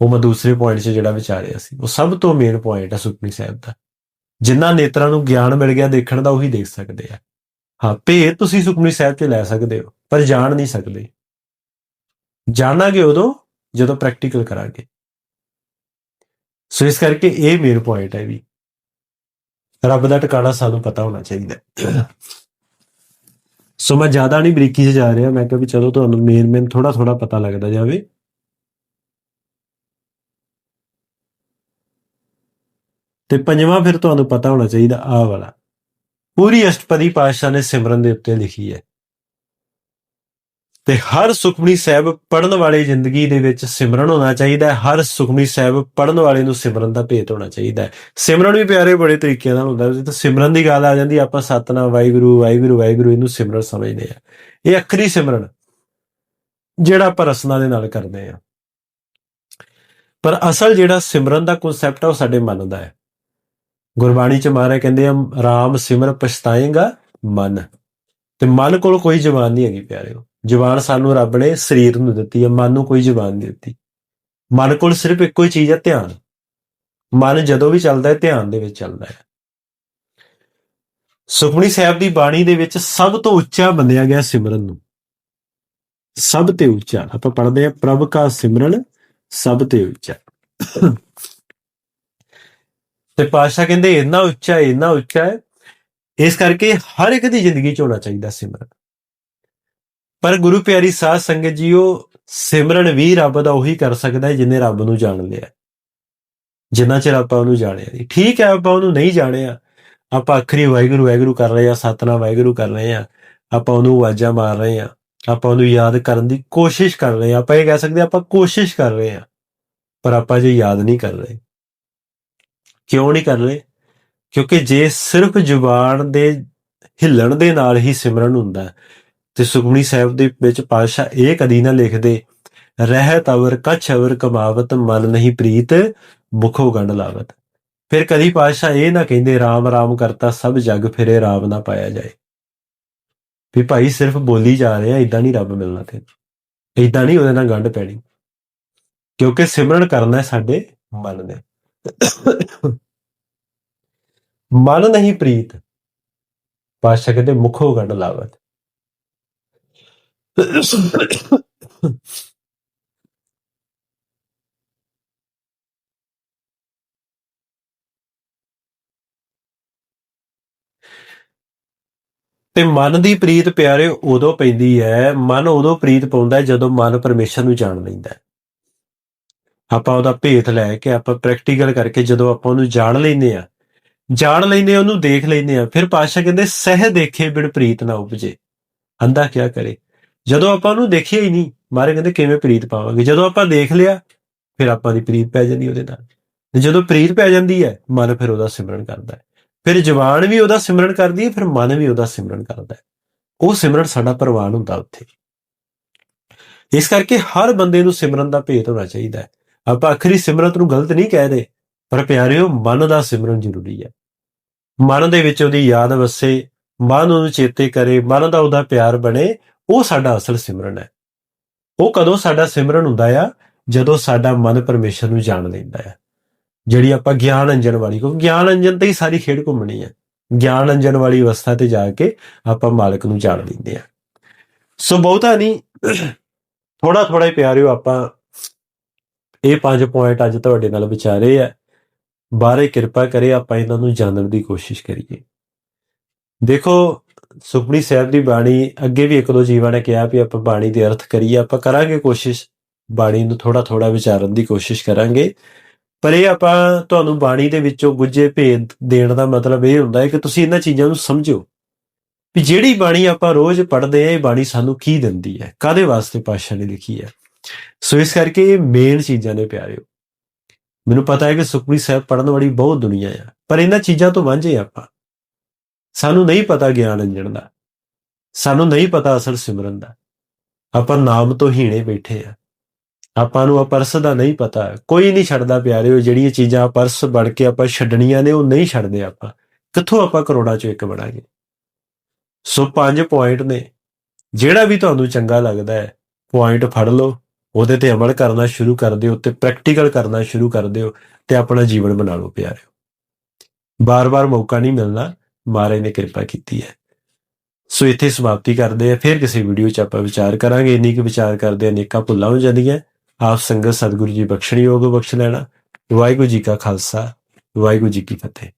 S1: ਉਹ ਮੈਂ ਦੂਸਰੇ ਪੁਆਇੰਟ 'ਚ ਜਿਹੜਾ ਵਿਚਾਰਿਆ ਸੀ, ਉਹ ਸਭ ਤੋਂ ਮੇਨ ਪੁਆਇੰਟ ਹੈ ਸੁਖਮਨੀ ਸਾਹਿਬ ਦਾ। ਜਿਨ੍ਹਾਂ ਨੇਤਰਾਂ ਨੂੰ ਗਿਆਨ ਮਿਲ ਗਿਆ ਦੇਖਣ ਦਾ, ਉਹੀ ਦੇਖ ਸਕਦੇ ਆ। ਹਾਂ ਭੇਦ ਤੁਸੀਂ ਸੁਖਮਨੀ ਸਾਹਿਬ 'ਚ ਲੈ ਸਕਦੇ ਹੋ, ਪਰ ਜਾਣ ਨਹੀਂ ਸਕਦੇ। ਜਾਣਾਂਗੇ ਉਦੋਂ ਜਦੋਂ ਪ੍ਰੈਕਟੀਕਲ ਕਰਾਂਗੇ। ਸੋ ਇਸ ਕਰਕੇ ਇਹ ਮੇਨ ਪੁਆਇੰਟ ਹੈ ਵੀ ਰੱਬ ਦਾ ਟਿਕਾਣਾ ਸਾਨੂੰ ਪਤਾ ਹੋਣਾ ਚਾਹੀਦਾ ਸੋ ਮੈਂ ਜ਼ਿਆਦਾ ਨਹੀਂ ਬਰੀਕੀ 'ਚ ਜਾ ਰਿਹਾ, ਮੈਂ ਕਿਹਾ ਵੀ ਚਲੋ ਤੁਹਾਨੂੰ ਮੇਨ ਮੇਨ ਥੋੜਾ ਥੋੜਾ ਪਤਾ ਲੱਗਦਾ ਜਾਵੇ। ਤੇ ਪੰਜਵਾਂ ਫਿਰ ਤੁਹਾਨੂੰ ਪਤਾ ਹੋਣਾ ਚਾਹੀਦਾ ਆਹ ਵਾਲਾ। ਪੂਰੀ ਅਸ਼ਟਪਦੀ ਪਾਤਸ਼ਾਹ ਨੇ ਸਿਮਰਨ ਦੇ ਉੱਤੇ ਲਿਖੀ ਹੈ। ਤੇ ਹਰ ਸੁਖਮਨੀ ਸਾਹਿਬ ਪੜਨ ਵਾਲੇ ਜ਼ਿੰਦਗੀ ਦੇ ਵਿੱਚ ਸਿਮਰਨ ਹੋਣਾ ਚਾਹੀਦਾ ਹੈ। ਹਰ ਸੁਖਮਨੀ ਸਾਹਿਬ ਪੜਨ ਵਾਲੇ ਨੂੰ ਸਿਮਰਨ ਦਾ ਭੇਤ ਹੋਣਾ ਚਾਹੀਦਾ ਹੈ। ਸਿਮਰਨ ਵੀ ਪਿਆਰੇ ਬੜੇ ਤਰੀਕੇ ਨਾਲ ਹੁੰਦਾ ਹੈ। ਤੇ ਸਿਮਰਨ ਦੀ ਗੱਲ ਆ ਜਾਂਦੀ ਆਪਾਂ ਸਤਨਾਮ, ਵਾਹਿਗੁਰੂ ਵਾਹਿਗੁਰੂ ਵਾਹਿਗੁਰੂ ਇਹਨੂੰ ਸਿਮਰਨ ਸਮਝਦੇ ਆ ਇਹ ਅੱਖਰੀ ਸਿਮਰਨ ਜਿਹੜਾ ਆਪਾਂ ਰਸਨਾ ਦੇ ਨਾਲ ਕਰਦੇ ਆ ਪਰ ਅਸਲ ਜਿਹੜਾ ਸਿਮਰਨ ਦਾ ਕਨਸੈਪਟ ਆ, ਉਹ ਸਾਡੇ ਮਨ ਦਾ ਹੈ। ਗੁਰਬਾਣੀ ਚ ਮਹਾਰਾਜ ਕਹਿੰਦੇ ਆ, ਰਾਮ ਸਿਮਰ ਪਛਤਾਏਗਾ ਮਨ। ਤੇ ਮਨ ਕੋਲ ਕੋਈ ਜ਼ਬਾਨ ਨਹੀਂ ਹੈਗੀ, ਪਿਆਰਿਓ। ਜ਼ਬਾਨ ਸਾਨੂੰ ਰੱਬ ਨੇ ਸਰੀਰ ਨੂੰ ਦਿੱਤੀ ਹੈ, ਮਨ ਨੂੰ ਕੋਈ ਜ਼ਬਾਨ ਨਹੀਂ ਦਿੱਤੀ। ਮਨ ਕੋਲ ਸਿਰਫ ਇੱਕੋ ਹੀ ਚੀਜ਼ ਹੈ, ਧਿਆਨ। ਮਨ ਜਦੋਂ ਵੀ ਚੱਲਦਾ ਹੈ, ਧਿਆਨ ਦੇ ਵਿੱਚ ਚੱਲਦਾ ਹੈ। ਸੁਖਮਨੀ ਸਾਹਿਬ ਦੀ ਬਾਣੀ ਦੇ ਵਿੱਚ ਸਭ ਤੋਂ ਉੱਚਾ ਮੰਨਿਆ ਗਿਆ ਸਿਮਰਨ ਨੂੰ। ਸਭ ਤੇ ਉੱਚਾ, ਆਪਾਂ ਪੜ੍ਹਦੇ ਆ ਪ੍ਰਭ ਕਾ ਸਿਮਰਨ ਸਭ ਤੇ ਉੱਚਾ। ਤੇ ਪਾਸ਼ਾ ਕਹਿੰਦੇ, ਇੰਨਾ ਉੱਚਾ ਇੰਨਾ ਉੱਚਾ ਹੈ, ਇਸ ਕਰਕੇ ਹਰ ਇੱਕ ਦੀ ਜ਼ਿੰਦਗੀ ਚ ਹੋਣਾ ਚਾਹੀਦਾ ਸਿਮਰਨ। ਪਰ ਗੁਰੂ ਪਿਆਰੀ ਸਾਧ ਸੰਗਤ ਜੀਓ, ਸਿਮਰਨ ਵੀ ਰੱਬ ਦਾ ਉਹੀ ਕਰ ਸਕਦਾ ਹੈ ਜਿਹਨੇ ਰੱਬ ਨੂੰ ਜਾਣ ਲਿਆ ਜਿੰਨਾ ਚਿਰ ਆਪਾਂ ਉਹਨੂੰ ਜਾਣਿਆ ਨਹੀਂ। ਠੀਕ ਹੈ, ਆਪਾਂ ਉਹਨੂੰ ਨਹੀਂ ਜਾਣਿਆ। ਆਪਾਂ ਅਖਰੀ ਵਾਹਿਗੁਰੂ ਵਾਹਿਗੁਰੂ ਕਰ ਰਹੇ ਆ ਸਤਨਾਮ ਵਾਹਿਗੁਰੂ ਕਰ ਰਹੇ ਆ ਆਪਾਂ ਉਹਨੂੰ ਆਵਾਜ਼ਾਂ ਮਾਰ ਰਹੇ ਆ ਆਪਾਂ ਉਹਨੂੰ ਯਾਦ ਕਰਨ ਦੀ ਕੋਸ਼ਿਸ਼ ਕਰ ਰਹੇ ਆ ਆਪਾਂ ਇਹ ਕਹਿ ਸਕਦੇ ਹਾਂ, ਆਪਾਂ ਕੋਸ਼ਿਸ਼ ਕਰ ਰਹੇ ਆ ਪਰ ਆਪਾਂ ਜੇ ਯਾਦ ਨਹੀਂ ਕਰ ਰਹੇ, ਕਿਉਂ ਨਹੀਂ ਕਰ ਰਹੇ? ਕਿਉਂਕਿ ਜੇ ਸਿਰਫ ਜ਼ੁਬਾਨ ਦੇ ਹਿੱਲਣ ਦੇ ਨਾਲ ਹੀ ਸਿਮਰਨ ਹੁੰਦਾ ਤੇ ਸੁਖਮਨੀ ਸਾਹਿਬ ਦੇ ਵਿੱਚ ਪਾਤਸ਼ਾਹ ਇਹ ਕਦੀ ਨਾ ਲਿਖਦੇ ਰਹਿਤ ਅਵਰ ਕਛ ਅਵਰ ਕਮਾਵਤ, ਮਨ ਨਹੀਂ ਪ੍ਰੀਤ, ਮੁਖੋ ਗੰਢ ਲਾਵਤ। ਫਿਰ ਕਦੀ ਪਾਤਸ਼ਾਹ ਇਹ ਨਾ ਕਹਿੰਦੇ, ਰਾਮ ਰਾਮ ਕਰਤਾ ਸਭ ਜਗ ਫਿਰੇ, ਰਾਮ ਨਾ ਪਾਇਆ ਜਾਏ। ਵੀ ਭਾਈ ਸਿਰਫ ਬੋਲੀ ਜਾ ਰਹੇ ਆ ਇਦਾਂ ਨਹੀਂ ਰੱਬ ਮਿਲਣਾ ਤੈਨੂੰ। ਇਦਾਂ ਨਹੀਂ ਉਹਦੇ ਨਾਲ ਗੰਢ ਪੈਣੀ। ਕਿਉਂਕਿ ਸਿਮਰਨ ਕਰਨਾ ਸਾਡੇ ਮਨ ਨੇ। ਮਨ ਨਹੀਂ ਪ੍ਰੀਤ, ਪਾਤਸ਼ਾਹ ਕਹਿੰਦੇ ਮੁਖੋ ਗੰਢ ਲਾਵਤ। ਤੇ ਮਨ ਦੀ ਪ੍ਰੀਤ ਪਿਆਰੇ ਉਦੋਂ ਪੈਂਦੀ ਹੈ, ਮਨ ਉਦੋਂ ਪ੍ਰੀਤ ਪਾਉਂਦਾ ਜਦੋਂ ਮਨ ਪਰਮੇਸ਼ਰ ਨੂੰ ਜਾਣ ਲੈਂਦਾ ਹੈ। ਆਪਾਂ ਉਹਦਾ ਭੇਤ ਲੈ ਕੇ ਆਪਾਂ ਪ੍ਰੈਕਟੀਕਲ ਕਰਕੇ ਜਦੋਂ ਆਪਾਂ ਉਹਨੂੰ ਜਾਣ ਲੈਂਦੇ ਆ ਜਾਣ ਲੈਂਦੇ ਉਹਨੂੰ ਦੇਖ ਲੈਂਦੇ ਆ ਫਿਰ ਪਾਸ਼ਾ ਕਹਿੰਦੇ, ਸਹਿ ਦੇਖੇ ਬਿਨ ਪ੍ਰੀਤ ਨਾ ਉਪਜੇ। ਅੰਦਾ ਕਿਆ ਕਰੇ? ਜਦੋਂ ਆਪਾਂ ਉਹਨੂੰ ਦੇਖਿਆ ਹੀ ਨਹੀਂ, ਮਾਰੇ ਕਹਿੰਦੇ ਕਿਵੇਂ ਪ੍ਰੀਤ ਪਾਵਾਂਗੇ? ਜਦੋਂ ਆਪਾਂ ਦੇਖ ਲਿਆ, ਫਿਰ ਆਪਾਂ ਦੀ ਪ੍ਰੀਤ ਪੈ ਜਾਂਦੀ ਉਹਦੇ ਨਾਲ। ਤੇ ਜਦੋਂ ਪ੍ਰੀਤ ਪੈ ਜਾਂਦੀ ਹੈ, ਮਨ ਫਿਰ ਉਹਦਾ ਸਿਮਰਨ ਕਰਦਾ ਹੈ। ਫਿਰ ਜਵਾਨ ਵੀ ਉਹਦਾ ਸਿਮਰਨ ਕਰਦੀ ਹੈ, ਫਿਰ ਮਨ ਵੀ ਉਹਦਾ ਸਿਮਰਨ ਕਰਦਾ ਹੈ। ਉਹ ਸਿਮਰਨ ਸਾਡਾ ਪ੍ਰਵਾਨ ਹੁੰਦਾ ਉੱਥੇ। ਇਸ ਕਰਕੇ ਹਰ ਬੰਦੇ ਨੂੰ ਸਿਮਰਨ ਦਾ ਭੇਤ ਹੋਣਾ ਚਾਹੀਦਾ ਹੈ। ਆਪਾਂ ਆਖਰੀ ਸਿਮਰਤ ਨੂੰ ਗਲਤ ਨਹੀਂ ਕਹਿ ਪਰ ਪਿਆਰਿਓ, ਮਨ ਦਾ ਸਿਮਰਨ ਜ਼ਰੂਰੀ ਹੈ। ਮਨ ਦੇ ਵਿੱਚ ਉਹਦੀ ਯਾਦ ਵਸੇ, ਮਨ ਉਹਨੂੰ ਚੇਤੇ ਕਰੇ, ਮਨ ਦਾ ਉਹਦਾ ਪਿਆਰ ਬਣੇ ਉਹ ਸਾਡਾ ਅਸਲ ਸਿਮਰਨ ਹੈ। ਉਹ ਕਦੋਂ ਸਾਡਾ ਸਿਮਰਨ ਹੁੰਦਾ ਆ? ਜਦੋਂ ਸਾਡਾ ਮਨ ਪਰਮੇਸ਼ਰ ਨੂੰ ਜਾਣ ਲੈਂਦਾ ਹੈ ਜਿਹੜੀ ਆਪਾਂ ਗਿਆਨ ਅੰਜਨ ਵਾਲੀ ਕੋ ਗਿਆਨ ਅੰਜਨ ਤੇ ਹੀ ਸਾਰੀ ਖੇਡ ਘੁੰਮਣੀ ਹੈ ਗਿਆਨ ਅੰਜਨ ਵਾਲੀ ਅਵਸਥਾ ਤੇ ਜਾ ਕੇ ਆਪਾਂ ਮਾਲਕ ਨੂੰ ਜਾਣ ਲੈਂਦੇ ਆ। ਸੋ ਬਹੁਤਾ ਨਹੀਂ ਥੋੜਾ ਥੋੜਾ ਹੀ ਪਿਆਰਿਓ, ਆਪਾਂ ਇਹ ਪੰਜ ਪੁਆਇੰਟ ਅੱਜ ਤੁਹਾਡੇ ਨਾਲ ਵਿਚਾਰੇ ਆ। ਬਾਰੇ ਕਿਰਪਾ ਕਰੇ ਆਪਾਂ ਇਹਨਾਂ ਨੂੰ ਜਾਣਨ ਦੀ ਕੋਸ਼ਿਸ਼ ਕਰੀਏ। ਦੇਖੋ ਸੁਖਮਨੀ ਸਾਹਿਬ ਦੀ ਬਾਣੀ ਅੱਗੇ ਵੀ ਇੱਕ ਦੋ ਜੀਵਾਂ ਨੇ ਕਿਹਾ ਵੀ ਆਪਾਂ ਬਾਣੀ ਦੇ ਅਰਥ ਕਰੀਏ, ਆਪਾਂ ਕਰਾਂਗੇ ਕੋਸ਼ਿਸ਼, ਬਾਣੀ ਨੂੰ ਥੋੜਾ ਥੋੜਾ ਵਿਚਾਰਨ ਦੀ ਕੋਸ਼ਿਸ਼ ਕਰਾਂਗੇ। ਪਰ ਇਹ ਆਪਾਂ ਤੁਹਾਨੂੰ ਬਾਣੀ ਦੇ ਵਿੱਚੋਂ ਗੁੱਜੇ ਭੇਦ ਦੇਣ ਦਾ ਮਤਲਬ ਇਹ ਹੁੰਦਾ ਹੈ ਕਿ ਤੁਸੀਂ ਇਹਨਾਂ ਚੀਜ਼ਾਂ ਨੂੰ ਸਮਝੋ ਵੀ ਜਿਹੜੀ ਬਾਣੀ ਆਪਾਂ ਰੋਜ਼ ਪੜ੍ਹਦੇ ਆ ਇਹ ਬਾਣੀ ਸਾਨੂੰ ਕੀ ਦਿੰਦੀ ਹੈ ਕਾਦੇ ਵਾਸਤੇ ਪਾਤਸ਼ਾਹ ਨੇ ਲਿਖੀ ਹੈ। ਸੋ ਇਸ ਕਰਕੇ ਇਹ ਮੇਨ ਚੀਜ਼ਾਂ ਨੇ ਪਿਆਰਿਓ। ਮੈਨੂੰ ਪਤਾ ਹੈ ਕਿ ਸੁਖਮਨੀ ਸਾਹਿਬ ਪੜਨ ਵਾਲੀ ਬਹੁਤ ਦੁਨੀਆ ਆ, ਪਰ ਇਹਨਾਂ ਚੀਜ਼ਾਂ ਤੋਂ ਵਾਂਝੇ ਆਪਾਂ। ਸਾਨੂੰ ਨਹੀਂ ਪਤਾ ਗਿਆਨ ਅੰਜਣ ਦਾ। ਸਾਨੂੰ ਨਹੀਂ ਪਤਾ ਅਸਲ ਸਿਮਰਨ ਦਾ। ਆਪਾਂ ਨਾਮ ਤੋਂ ਹੀਣੇ ਬੈਠੇ ਆ। ਆਪਾਂ ਨੂੰ ਆ ਪਰਸ ਦਾ ਨਹੀਂ ਪਤਾ। ਕੋਈ ਨਹੀਂ ਛੱਡਦਾ ਪਿਆਰਿਓ, ਜਿਹੜੀਆਂ ਚੀਜ਼ਾਂ ਪਰਸ ਬਣ ਕੇ ਆਪਾਂ ਛੱਡਣੀਆਂ ਨੇ, ਉਹ ਨਹੀਂ ਛੱਡਦੇ ਆਪਾਂ। ਕਿੱਥੋਂ ਆਪਾਂ ਕਰੋੜਾਂ ਚੋਂ ਇੱਕ ਬਣਾਂਗੇ? ਸੋ ਪੰਜ ਪੁਆਇੰਟ ਨੇ। ਜਿਹੜਾ ਵੀ ਤੁਹਾਨੂੰ ਚੰਗਾ ਲੱਗਦਾ ਹੈ ਪੁਆਇੰਟ ਫੜ ਲਓ। ਉਹਦੇ ਤੇ ਅਮਲ ਕਰਨਾ ਸ਼ੁਰੂ ਕਰ ਦਿਓ ਤੇ ਪ੍ਰੈਕਟੀਕਲ ਕਰਨਾ ਸ਼ੁਰੂ ਕਰ ਦਿਓ ਤੇ ਆਪਣਾ ਜੀਵਨ ਬਣਾ ਲਓ ਪਿਆਰਿਓ। ਬਾਰ-ਬਾਰ ਮੌਕਾ ਨਹੀਂ ਮਿਲਣਾ। ਮਹਾਰਾਜ ਨੇ ਕਿਰਪਾ ਕੀਤੀ ਹੈ। ਸੋ ਇੱਥੇ ਸਮਾਪਤੀ ਕਰਦੇ ਆ ਫਿਰ ਕਿਸੇ ਵੀਡੀਓ 'ਚ ਆਪਾਂ ਵਿਚਾਰ ਕਰਾਂਗੇ। ਇੰਨੀ ਕੁ ਵਿਚਾਰ ਕਰਦੇ ਅਨੇਕਾਂ ਭੁੱਲਾਂ ਹੋ ਜਾਂਦੀਆਂ। ਆਪ ਸੰਗਤ ਸਤਿਗੁਰੂ ਜੀ ਬਖਸ਼ਣੀ ਯੋਗ ਬਖਸ਼ ਲੈਣਾ। ਵਾਹਿਗੁਰੂ ਜੀ ਕਾ ਖਾਲਸਾ। ਵਾਹਿਗੁਰੂ ਜੀ ਕੀ ਫਤਿਹ।